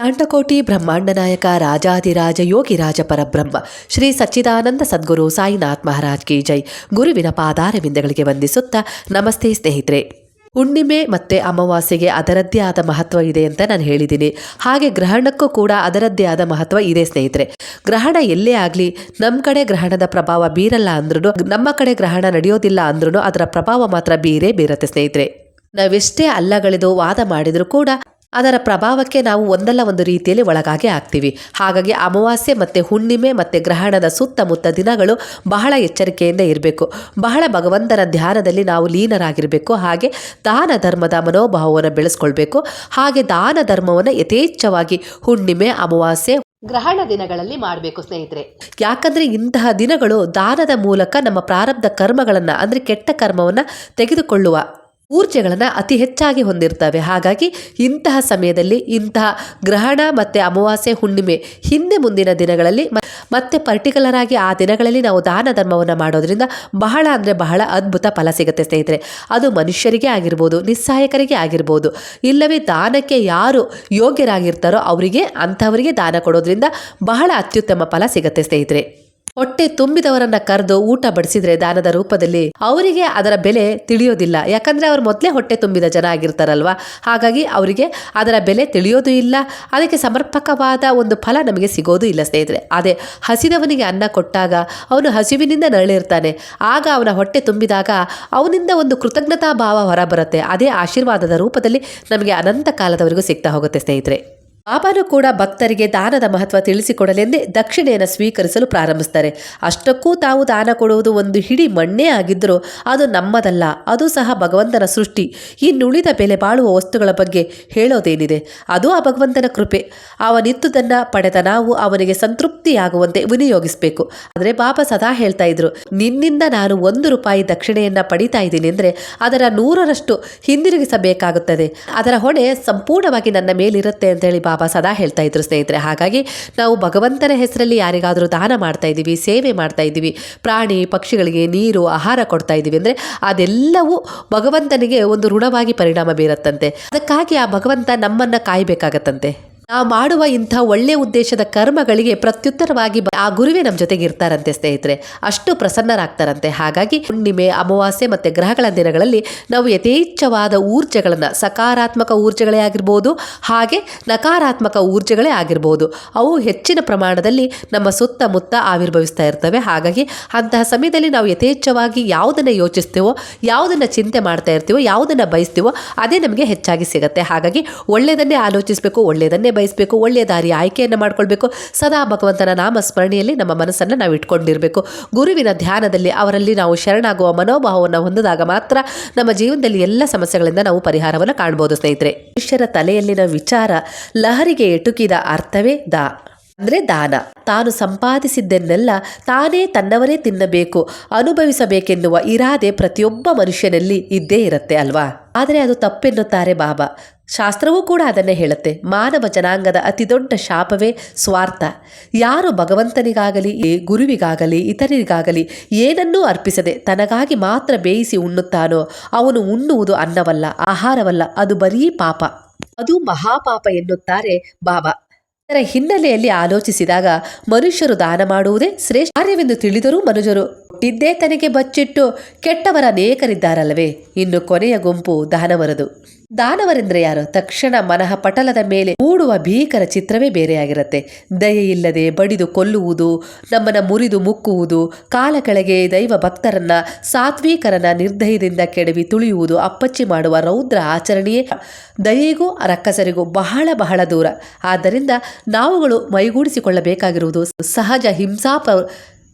ಕಾಂಟಕೋಟಿ ಬ್ರಹ್ಮಾಂಡ ನಾಯಕ ರಾಜಾದಿರಾಜ ಯೋಗಿರಾಜ ಪರಬ್ರಹ್ಮ ಶ್ರೀ ಸಚ್ಚಿದಾನಂದ ಸದ್ಗುರು ಸಾಯಿನಾಥ್ ಮಹಾರಾಜ್ ಕಿ ಜೈ. ಗುರುವಿನ ಪಾದಾರವಿಂದಗಳಿಗೆ ವಂದಿಸುತ್ತಾ ನಮಸ್ತೆ ಸ್ನೇಹಿತರೆ. ಹುಣ್ಣಿಮೆ ಮತ್ತು ಅಮಾವಾಸ್ಯೆಗೆ ಅದರದ್ದೇ ಆದ ಮಹತ್ವ ಇದೆ ಅಂತ ನಾನು ಹೇಳಿದ್ದೀನಿ. ಹಾಗೆ ಗ್ರಹಣಕ್ಕೂ ಕೂಡ ಅದರದ್ದೇ ಆದ ಮಹತ್ವ ಇದೆ ಸ್ನೇಹಿತರೆ. ಗ್ರಹಣ ಎಲ್ಲೇ ಆಗಲಿ ನಮ್ಮ ಕಡೆ ಗ್ರಹಣದ ಪ್ರಭಾವ ಬೀರಲ್ಲ ಅಂದ್ರೂ ನಮ್ಮ ಕಡೆ ಗ್ರಹಣ ನಡೆಯೋದಿಲ್ಲ ಅಂದ್ರೂ ಅದರ ಪ್ರಭಾವ ಮಾತ್ರ ಬೀರೇ ಬೀರತ್ತೆ ಸ್ನೇಹಿತರೆ. ನಾವೆಷ್ಟೇ ಅಲ್ಲಗಳೆದು ವಾದ ಮಾಡಿದರೂ ಕೂಡ ಅದರ ಪ್ರಭಾವಕ್ಕೆ ನಾವು ಒಂದಲ್ಲ ಒಂದು ರೀತಿಯಲ್ಲಿ ಒಳಗಾಗಿ ಆಗ್ತೀವಿ. ಹಾಗಾಗಿ ಅಮಾವಾಸ್ಯೆ ಮತ್ತು ಹುಣ್ಣಿಮೆ ಮತ್ತು ಗ್ರಹಣದ ಸುತ್ತಮುತ್ತ ದಿನಗಳು ಬಹಳ ಎಚ್ಚರಿಕೆಯಿಂದ ಇರಬೇಕು. ಬಹಳ ಭಗವಂತನ ಧ್ಯಾನದಲ್ಲಿ ನಾವು ಲೀನರಾಗಿರಬೇಕು. ಹಾಗೆ ದಾನ ಧರ್ಮದ ಮನೋಭಾವವನ್ನು ಬೆಳೆಸ್ಕೊಳ್ಬೇಕು. ಹಾಗೆ ದಾನ ಧರ್ಮವನ್ನು ಯಥೇಚ್ಛವಾಗಿ ಹುಣ್ಣಿಮೆ, ಅಮಾವಾಸ್ಯೆ ಗ್ರಹಣ ದಿನಗಳಲ್ಲಿ ಮಾಡಬೇಕು ಸ್ನೇಹಿತರೆ. ಯಾಕಂದ್ರೆ ಇಂತಹ ದಿನಗಳು ದಾನದ ಮೂಲಕ ನಮ್ಮ ಪ್ರಾರಬ್ಧ ಕರ್ಮಗಳನ್ನು ಅಂದರೆ ಕೆಟ್ಟ ಕರ್ಮವನ್ನು ತೆಗೆದುಕೊಳ್ಳುವ ಊರ್ಜೆಗಳನ್ನು ಅತಿ ಹೆಚ್ಚಾಗಿ ಹೊಂದಿರ್ತವೆ. ಹಾಗಾಗಿ ಇಂತಹ ಸಮಯದಲ್ಲಿ ಇಂತಹ ಗ್ರಹಣ ಮತ್ತು ಅಮಾವಾಸ್ಯೆ, ಹುಣ್ಣಿಮೆ ಹಿಂದೆ ಮುಂದಿನ ದಿನಗಳಲ್ಲಿ ಮತ್ತೆ ಪರ್ಟಿಕ್ಯುಲರ್ ಆಗಿ ಆ ದಿನಗಳಲ್ಲಿ ನಾವು ದಾನ ಧರ್ಮವನ್ನು ಮಾಡೋದರಿಂದ ಬಹಳ ಅಂದರೆ ಬಹಳ ಅದ್ಭುತ ಫಲ ಸಿಗುತ್ತೆ ಸ್ನೇಹಿತರೆ. ಅದು ಮನುಷ್ಯರಿಗೆ ಆಗಿರ್ಬೋದು ನಿಸ್ಸಹಾಯಕರಿಗೆ ಆಗಿರ್ಬೋದು. ಇಲ್ಲವೇ ದಾನಕ್ಕೆ ಯಾರು ಯೋಗ್ಯರಾಗಿರ್ತಾರೋ ಅವರಿಗೆ ಅಂಥವರಿಗೆ ದಾನ ಕೊಡೋದ್ರಿಂದ ಬಹಳ ಅತ್ಯುತ್ತಮ ಫಲ ಸಿಗುತ್ತೆ ಸ್ನೇಹಿತರೆ. ಹೊಟ್ಟೆ ತುಂಬಿದವರನ್ನ ಕರೆದು ಊಟ ಬಡಿಸಿದ್ರೆ ದಾನದ ರೂಪದಲ್ಲಿ ಅವರಿಗೆ ಅದರ ಬೆಲೆ ತಿಳಿಯೋದಿಲ್ಲ. ಯಾಕಂದ್ರೆ ಅವ್ರು ಮೊದಲೇ ಹೊಟ್ಟೆ ತುಂಬಿದ ಜನ ಆಗಿರ್ತಾರಲ್ವಾ? ಹಾಗಾಗಿ ಅವರಿಗೆ ಅದರ ಬೆಲೆ ತಿಳಿಯೋದು ಇಲ್ಲ. ಅದಕ್ಕೆ ಸಮರ್ಪಕವಾದ ಒಂದು ಫಲ ನಮಗೆ ಸಿಗೋದು ಇಲ್ಲ ಸ್ನೇಹಿತರೆ. ಅದೇ ಹಸಿದವನಿಗೆ ಅನ್ನ ಕೊಟ್ಟಾಗ ಅವನು ಹಸಿವಿನಿಂದ ನರಳಿರ್ತಾನೆ. ಆಗ ಅವನ ಹೊಟ್ಟೆ ತುಂಬಿದಾಗ ಅವನಿಂದ ಒಂದು ಕೃತಜ್ಞತಾ ಭಾವ ಹೊರಬರುತ್ತೆ. ಅದೇ ಆಶೀರ್ವಾದದ ರೂಪದಲ್ಲಿ ನಮಗೆ ಅನಂತ ಕಾಲದವರೆಗೂ ಸಿಗ್ತಾ ಹೋಗುತ್ತೆ ಸ್ನೇಹಿತರೆ. ಬಾಬಾನು ಕೂಡ ಭಕ್ತರಿಗೆ ದಾನದ ಮಹತ್ವ ತಿಳಿಸಿಕೊಡಲೆಂದೇ ದಕ್ಷಿಣೆಯನ್ನು ಸ್ವೀಕರಿಸಲು ಪ್ರಾರಂಭಿಸ್ತಾರೆ. ಅಷ್ಟಕ್ಕೂ ತಾವು ದಾನ ಕೊಡುವುದು ಒಂದು ಹಿಡಿ ಮಣ್ಣೇ ಆಗಿದ್ದರೂ ಅದು ನಮ್ಮದಲ್ಲ, ಅದು ಸಹ ಭಗವಂತನ ಸೃಷ್ಟಿ. ಇನ್ನುಳಿದ ಬೆಲೆ ಬಾಳುವ ವಸ್ತುಗಳ ಬಗ್ಗೆ ಹೇಳೋದೇನಿದೆ? ಅದು ಆ ಭಗವಂತನ ಕೃಪೆ. ಅವನಿತ್ತುದನ್ನು ಪಡೆದ ನಾವು ಅವನಿಗೆ ಸಂತೃಪ್ತಿಯಾಗುವಂತೆ ವಿನಿಯೋಗಿಸಬೇಕು. ಆದರೆ ಬಾಬಾ ಸದಾ ಹೇಳ್ತಾ ಇದ್ರು, ನಿನ್ನಿಂದ ನಾನು ಒಂದು ರೂಪಾಯಿ ದಕ್ಷಿಣೆಯನ್ನು ಪಡಿತಾ ಇದ್ದೀನಿ ಅಂದರೆ ಅದರ ನೂರರಷ್ಟು ಹಿಂದಿರುಗಿಸಬೇಕಾಗುತ್ತದೆ. ಅದರ ಹೊಣೆ ಸಂಪೂರ್ಣವಾಗಿ ನನ್ನ ಮೇಲಿರುತ್ತೆ ಅಂತ ಹೇಳಿ ಬಾಬಾ ಸದಾ ಹೇಳ್ತಾ ಇದ್ರು ಸ್ನೇಹಿತರೆ. ಹಾಗಾಗಿ ನಾವು ಭಗವಂತನ ಹೆಸರಲ್ಲಿ ಯಾರಿಗಾದರೂ ದಾನ ಮಾಡ್ತಾ ಇದ್ದೀವಿ, ಸೇವೆ ಮಾಡ್ತಾ ಇದ್ದೀವಿ, ಪ್ರಾಣಿ, ಪಕ್ಷಿಗಳಿಗೆ ನೀರು, ಆಹಾರ ಕೊಡ್ತಾ ಇದ್ದೀವಿ ಅಂದರೆ ಅದೆಲ್ಲವೂ ಭಗವಂತನಿಗೆ ಒಂದು ಋಣವಾಗಿ ಪರಿಣಾಮ ಬೀರತ್ತಂತೆ. ಅದಕ್ಕಾಗಿ ಆ ಭಗವಂತ ನಮ್ಮನ್ನು ಕಾಯಬೇಕಾಗತ್ತಂತೆ. ನಾವು ಮಾಡುವ ಇಂಥ ಒಳ್ಳೆಯ ಉದ್ದೇಶದ ಕರ್ಮಗಳಿಗೆ ಪ್ರತ್ಯುತ್ತರವಾಗಿ ಆ ಗುರುವೇ ನಮ್ಮ ಜೊತೆಗೆ ಇರ್ತಾರಂತೆ ಸ್ನೇಹಿತರೆ. ಅಷ್ಟು ಪ್ರಸನ್ನರಾಗ್ತಾರಂತೆ. ಹಾಗಾಗಿ ಹುಣ್ಣಿಮೆ, ಅಮಾವಾಸ್ಯೆ ಮತ್ತು ಗ್ರಹಗಳ ದಿನಗಳಲ್ಲಿ ನಾವು ಯಥೇಚ್ಛವಾದ ಊರ್ಜೆಗಳನ್ನು, ಸಕಾರಾತ್ಮಕ ಊರ್ಜೆಗಳೇ ಆಗಿರ್ಬೋದು, ಹಾಗೆ ನಕಾರಾತ್ಮಕ ಊರ್ಜೆಗಳೇ ಆಗಿರ್ಬೋದು, ಅವು ಹೆಚ್ಚಿನ ಪ್ರಮಾಣದಲ್ಲಿ ನಮ್ಮ ಸುತ್ತಮುತ್ತ ಆವಿರ್ಭವಿಸ್ತಾ ಇರ್ತವೆ. ಹಾಗಾಗಿ ಅಂತಹ ಸಮಯದಲ್ಲಿ ನಾವು ಯಥೇಚ್ಛವಾಗಿ ಯಾವುದನ್ನು ಯೋಚಿಸ್ತೀವೋ, ಯಾವುದನ್ನು ಚಿಂತೆ ಮಾಡ್ತಾ ಇರ್ತೀವೋ, ಯಾವುದನ್ನು ಬಯಸ್ತೀವೋ, ಅದೇ ನಮಗೆ ಹೆಚ್ಚಾಗಿ ಸಿಗುತ್ತೆ. ಹಾಗಾಗಿ ಒಳ್ಳೆಯದನ್ನೇ ಆಲೋಚಿಸಬೇಕು, ಒಳ್ಳೆಯದನ್ನೇ ಬಯಸಬೇಕು, ಒಳ್ಳೆಯ ದಾರಿ ಆಯ್ಕೆಯನ್ನು ಮಾಡಿಕೊಳ್ಬೇಕು, ಸದಾ ಭಗವಂತನ ನಾಮ ಸ್ಮರಣೆಯಲ್ಲಿ ನಮ್ಮ ಮನಸ್ಸನ್ನು ನಾವು ಇಟ್ಕೊಂಡಿರಬೇಕು. ಗುರುವಿನ ಧ್ಯಾನದಲ್ಲಿ ಅವರಲ್ಲಿ ನಾವು ಶರಣಾಗುವ ಮನೋಭಾವವನ್ನು ಹೊಂದಿದಾಗ ಮಾತ್ರ ನಮ್ಮ ಜೀವನದಲ್ಲಿ ಎಲ್ಲ ಸಮಸ್ಯೆಗಳಿಂದ ನಾವು ಪರಿಹಾರವನ್ನು ಕಾಣ್ಬೋದು, ಸ್ನೇಹಿತರೆ. ಮನುಷ್ಯರ ತಲೆಯಲ್ಲಿನ ವಿಚಾರ, ಲಹರಿಗೆ ಎಟುಕಿದ ಅರ್ಥವೇ ದಾ. ಅಂದ್ರೆ ದಾನ. ತಾನು ಸಂಪಾದಿಸಿದ್ದನ್ನೆಲ್ಲ ತಾನೇ ತನ್ನವರೇ ತಿನ್ನಬೇಕು, ಅನುಭವಿಸಬೇಕೆನ್ನುವ ಇರಾದೆ ಪ್ರತಿಯೊಬ್ಬ ಮನುಷ್ಯನಲ್ಲಿ ಇದ್ದೇ ಇರುತ್ತೆ ಅಲ್ವಾ? ಆದರೆ ಅದು ತಪ್ಪೆನ್ನುತ್ತಾರೆ ಬಾಬಾ. ಶಾಸ್ತ್ರವೂ ಕೂಡ ಅದನ್ನೇ ಹೇಳುತ್ತೆ. ಮಾನವ ಜನಾಂಗದ ಅತಿ ದೊಡ್ಡ ಶಾಪವೇ ಸ್ವಾರ್ಥ. ಯಾರು ಭಗವಂತನಿಗಾಗಲಿ ಗುರುವಿಗಾಗಲಿ, ಇತರರಿಗಾಗಲಿ ಏನನ್ನೂ ಅರ್ಪಿಸದೆ ತನಗಾಗಿ ಮಾತ್ರ ಬೇಯಿಸಿ ಉಣ್ಣುತ್ತಾನೋ, ಅವನು ಉಣ್ಣುವುದು ಅನ್ನವಲ್ಲ, ಆಹಾರವಲ್ಲ, ಅದು ಬರೀ ಪಾಪ. ಅದು ಮಹಾಪಾಪ ಎನ್ನುತ್ತಾರೆ ಬಾಬಾ. ಇದರ ಹಿನ್ನೆಲೆಯಲ್ಲಿ ಆಲೋಚಿಸಿದಾಗ ಮನುಷ್ಯರು ದಾನ ಮಾಡುವುದೇ ಶ್ರೇಷ್ಠ. ಕಾರ್ಯವೆಂದು ತಿಳಿದರೂ ಮನುಜರು ಇದ್ದೇ ತನಗೆ ಬಚ್ಚಿಟ್ಟು ಕೆಟ್ಟವರ ಅನೇಕರಿದ್ದಾರಲ್ಲವೇ? ಇನ್ನು ಕೊನೆಯ ಗುಂಪು ದಾನವರದು. ದಾನವರೆಂದರೆ ಯಾರು? ತಕ್ಷಣ ಮನಃ ಪಟಲದ ಮೇಲೆ ಮೂಡುವ ಭೀಕರ ಚಿತ್ರವೇ ಬೇರೆಯಾಗಿರುತ್ತೆ. ದಯೆಯಿಲ್ಲದೆ ಬಡಿದು ಕೊಲ್ಲುವುದು, ನಮ್ಮನ್ನ ಮುರಿದು ಮುಕ್ಕುವುದು, ಕಾಲ ಕೆಳಗೆ ದೈವ ಭಕ್ತರನ್ನ, ಸಾತ್ವಿಕರನ್ನ ನಿರ್ದಯದಿಂದ ಕೆಡವಿ ತುಳಿಯುವುದು, ಅಪ್ಪಚ್ಚಿ ಮಾಡುವ ರೌದ್ರ ಆಚರಣೆಯೇ ದಯೆಗೂ ರಕ್ಕಸರಿಗೂ ಬಹಳ ಬಹಳ ದೂರ. ಆದ್ದರಿಂದ ನಾವುಗಳು ಮೈಗೂಡಿಸಿಕೊಳ್ಳಬೇಕಾಗಿರುವುದು ಸಹಜ ಹಿಂಸಾ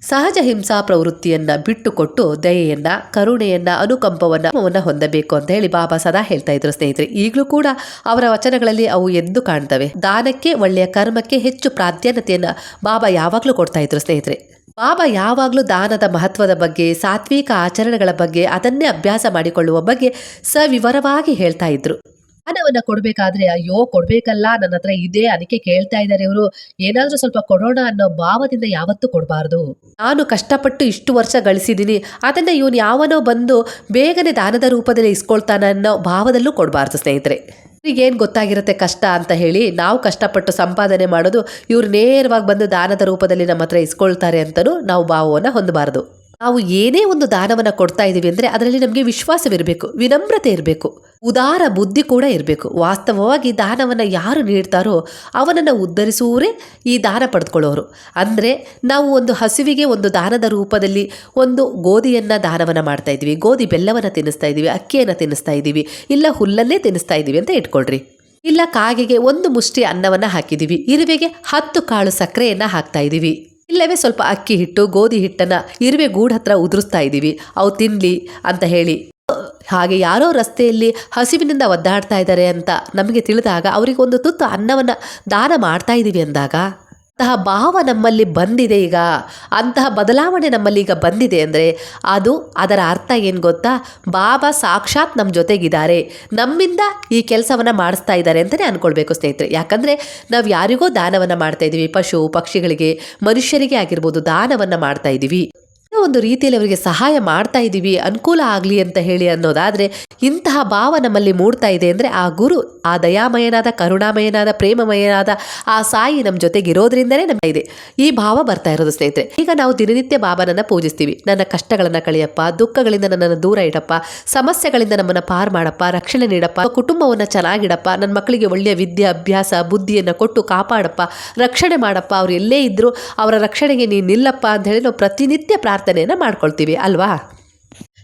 ಸಹಜ ಹಿಂಸಾ ಪ್ರವೃತ್ತಿಯನ್ನ ಬಿಟ್ಟುಕೊಟ್ಟು ದಯೆಯನ್ನ, ಕರುಣೆಯನ್ನ, ಅನುಕಂಪವನ್ನ ಹೊಂದಬೇಕು ಅಂತ ಹೇಳಿ ಬಾಬಾ ಸದಾ ಹೇಳ್ತಾ ಇದ್ರು ಸ್ನೇಹಿತರೆ. ಈಗಲೂ ಕೂಡ ಅವರ ವಚನಗಳಲ್ಲಿ ಅವು ಎದ್ದು ಕಾಣ್ತವೆ. ದಾನಕ್ಕೆ, ಒಳ್ಳೆಯ ಕರ್ಮಕ್ಕೆ ಹೆಚ್ಚು ಪ್ರಾಧಾನ್ಯತೆಯನ್ನ ಬಾಬಾ ಯಾವಾಗಲೂ ಕೊಡ್ತಾ ಇದ್ರು ಸ್ನೇಹಿತರೆ. ಬಾಬಾ ಯಾವಾಗಲೂ ದಾನದ ಮಹತ್ವದ ಬಗ್ಗೆ, ಸಾತ್ವಿಕ ಆಚರಣೆಗಳ ಬಗ್ಗೆ, ಅದನ್ನೇ ಅಭ್ಯಾಸ ಮಾಡಿಕೊಳ್ಳುವ ಬಗ್ಗೆ ಸವಿವರವಾಗಿ ಹೇಳ್ತಾ ಇದ್ರು. ದಾನವನ್ನ ಕೊಡ್ಬೇಕಾದ್ರೆ, ಅಯ್ಯೋ, ಕೊಡ್ಬೇಕಲ್ಲ ನನ್ನ ಹತ್ರ ಇದೆ, ಅದಕ್ಕೆ ಕೇಳ್ತಾ ಇದ್ದಾರೆ ಇವರು. ಏನಾದ್ರೂ ಸ್ವಲ್ಪ ಕೊಡೋಣ ಅನ್ನೋ ಭಾವದಿಂದ ಯಾವತ್ತೂ ಕೊಡಬಾರ್ದು. ನಾನು ಕಷ್ಟಪಟ್ಟು ಇಷ್ಟು ವರ್ಷ ಗಳಿಸಿದ್ದೀನಿ ಅದನ್ನ ಇವನು ಯಾವನೋ ಬಂದು ಬೇಗನೆ ದಾನದ ರೂಪದಲ್ಲಿ ಇಸ್ಕೊಳ್ತಾನೆ ಅನ್ನೋ ಭಾವದಲ್ಲೂ ಕೊಡಬಾರ್ದು, ಸ್ನೇಹಿತರೆ. ಏನು ಗೊತ್ತಾಗಿರುತ್ತೆ ಕಷ್ಟ ಅಂತ ಹೇಳಿ, ನಾವು ಕಷ್ಟಪಟ್ಟು ಸಂಪಾದನೆ ಮಾಡೋದು ಇವ್ರು ನೇರವಾಗಿ ಬಂದು ದಾನದ ರೂಪದಲ್ಲಿ ನಮ್ಮ ಹತ್ರ ಇಸ್ಕೊಳ್ತಾರೆ ಅಂತಲೂ ನಾವು ಭಾವವನ್ನು ಹೊಂದಬಾರ್ದು. ನಾವು ಏನೇ ಒಂದು ದಾನವನ್ನು ಕೊಡ್ತಾ ಇದ್ದೀವಿ ಅಂದರೆ ಅದರಲ್ಲಿ ನಮಗೆ ವಿಶ್ವಾಸವಿರಬೇಕು, ವಿನಮ್ರತೆ ಇರಬೇಕು, ಉದಾರ ಬುದ್ಧಿ ಕೂಡ ಇರಬೇಕು. ವಾಸ್ತವವಾಗಿ ದಾನವನ್ನು ಯಾರು ನೀಡ್ತಾರೋ ಅವನನ್ನು ಉದ್ಧರಿಸುವವರೇ ಈ ದಾನ ಪಡೆದುಕೊಳ್ಳೋರು ಅಂದರೆ ನಾವು ಒಂದು ಹಸುವಿಗೆ ಒಂದು ದಾನದ ರೂಪದಲ್ಲಿ ಒಂದು ಗೋಧಿಯನ್ನು ದಾನವನ್ನು ಮಾಡ್ತಾ ಇದ್ದೀವಿ ಗೋಧಿ ಬೆಲ್ಲವನ್ನು ತಿನ್ನಿಸ್ತಾ ಇದ್ದೀವಿ ಅಕ್ಕಿಯನ್ನು ತಿನ್ನಿಸ್ತಾ ಇದ್ದೀವಿ ಇಲ್ಲ ಹುಲ್ಲನ್ನೇ ತಿನ್ನಿಸ್ತಾ ಇದ್ದೀವಿ ಅಂತ ಇಟ್ಕೊಳ್ರಿ. ಇಲ್ಲ ಕಾಗೆಗೆ ಒಂದು ಮುಷ್ಟಿ ಅನ್ನವನ್ನು ಹಾಕಿದ್ದೀವಿ ಇರುವೆಗೆ ಹತ್ತು ಕಾಳು ಸಕ್ಕರೆಯನ್ನು ಹಾಕ್ತಾ ಇದ್ದೀವಿ ಇಲ್ಲವೇ ಸ್ವಲ್ಪ ಅಕ್ಕಿ ಹಿಟ್ಟು, ಗೋಧಿ ಹಿಟ್ಟನ್ನು ಇರುವೆ ಗೂಡ್ ಹತ್ರ ಉದುರಿಸ್ತಾ ಇದ್ದೀವಿ. ಅವು ತಿನ್ನಲಿ ಅಂತ ಹೇಳಿ. ಹಾಗೆ ಯಾರೋ ರಸ್ತೆಯಲ್ಲಿ ಹಸಿವಿನಿಂದ ಒದ್ದಾಡ್ತಾ ಇದ್ದಾರೆ ಅಂತ ನಮಗೆ ತಿಳಿದಾಗ ಅವರಿಗೆ ಒಂದು ತುತ್ತು ಅನ್ನವನ್ನು ದಾನ ಮಾಡ್ತಾ ಇದ್ದೀವಿ ಅಂದಾಗ ಅಂತಹ ಭಾವ ನಮ್ಮಲ್ಲಿ ಬಂದಿದೆ ಈಗ. ಅಂತಹ ಬದಲಾವಣೆ ನಮ್ಮಲ್ಲಿ ಈಗ ಬಂದಿದೆ ಅಂದರೆ ಅದು ಅದರ ಅರ್ಥ ಏನು ಗೊತ್ತಾ? ಬಾಬಾ ಸಾಕ್ಷಾತ್ ನಮ್ಮ ಜೊತೆಗಿದ್ದಾರೆ. ನಮ್ಮಿಂದ ಈ ಕೆಲಸವನ್ನು ಮಾಡಿಸ್ತಾ ಇದ್ದಾರೆ ಅಂತಲೇ ಅಂದ್ಕೊಳ್ಬೇಕು ಸ್ನೇಹಿತರೆ. ಯಾಕಂದರೆ ನಾವು ಯಾರಿಗೋ ದಾನವನ್ನು ಮಾಡ್ತಾ ಇದ್ದೀವಿ ಪಶು, ಪಕ್ಷಿಗಳಿಗೆ, ಮನುಷ್ಯರಿಗೆ ಆಗಿರ್ಬೋದು ದಾನವನ್ನು ಮಾಡ್ತಾ ಇದ್ದೀವಿ ಒಂದು ರೀತಿಯಲ್ಲಿ ಅವರಿಗೆ ಸಹಾಯ ಮಾಡ್ತಾ ಇದ್ದೀವಿ ಅನುಕೂಲ ಆಗಲಿ ಅಂತ ಹೇಳಿ ಅನ್ನೋದಾದರೆ ಇಂತಹ ಭಾವ ನಮ್ಮಲ್ಲಿ ಮೂಡ್ತಾ ಇದೆ ಅಂದರೆ ಆ ಗುರು, ಆ ದಯಾಮಯನಾದ, ಕರುಣಾಮಯನಾದ, ಪ್ರೇಮಮಯನಾದ ಆ ಸಾಯಿ ನಮ್ಮ ಜೊತೆಗೆ ಇರೋದ್ರಿಂದಲೇ ನಮಗೆ ಇದೆ. ಈ ಭಾವ ಬರ್ತಾ ಇರೋದು ಸ್ನೇಹಿತರೆ. ಈಗ ನಾವು ದಿನನಿತ್ಯ ಬಾಬನನ್ನು ಪೂಜಿಸ್ತೀವಿ. ನನ್ನ ಕಷ್ಟಗಳನ್ನು ಕಳೆಯಪ್ಪ, ದುಃಖಗಳಿಂದ ನನ್ನನ್ನು ದೂರ ಇಡಪ್ಪ, ಸಮಸ್ಯೆಗಳಿಂದ ನಮ್ಮನ್ನು ಪಾರು ಮಾಡಪ್ಪ, ರಕ್ಷಣೆ ನೀಡಪ್ಪ, ಕುಟುಂಬವನ್ನು ಚೆನ್ನಾಗಿಡಪ್ಪ ನನ್ನ ಮಕ್ಕಳಿಗೆ ಒಳ್ಳೆಯ ವಿದ್ಯೆ, ಅಭ್ಯಾಸ, ಬುದ್ಧಿಯನ್ನು ಕೊಟ್ಟು ಕಾಪಾಡಪ್ಪ, ರಕ್ಷಣೆ ಮಾಡಪ್ಪ, ಅವ್ರು ಎಲ್ಲೇ ಇದ್ದರೂ ಅವರ ರಕ್ಷಣೆಗೆ ನೀನು ನಿಲ್ಲಪ್ಪ ಅಂತ ಹೇಳಿ ನಾವು ಪ್ರತಿನಿತ್ಯ ಪ್ರಾರ್ಥನೆಯನ್ನು ಮಾಡ್ಕೊಳ್ತೀವಿ ಅಲ್ವಾ?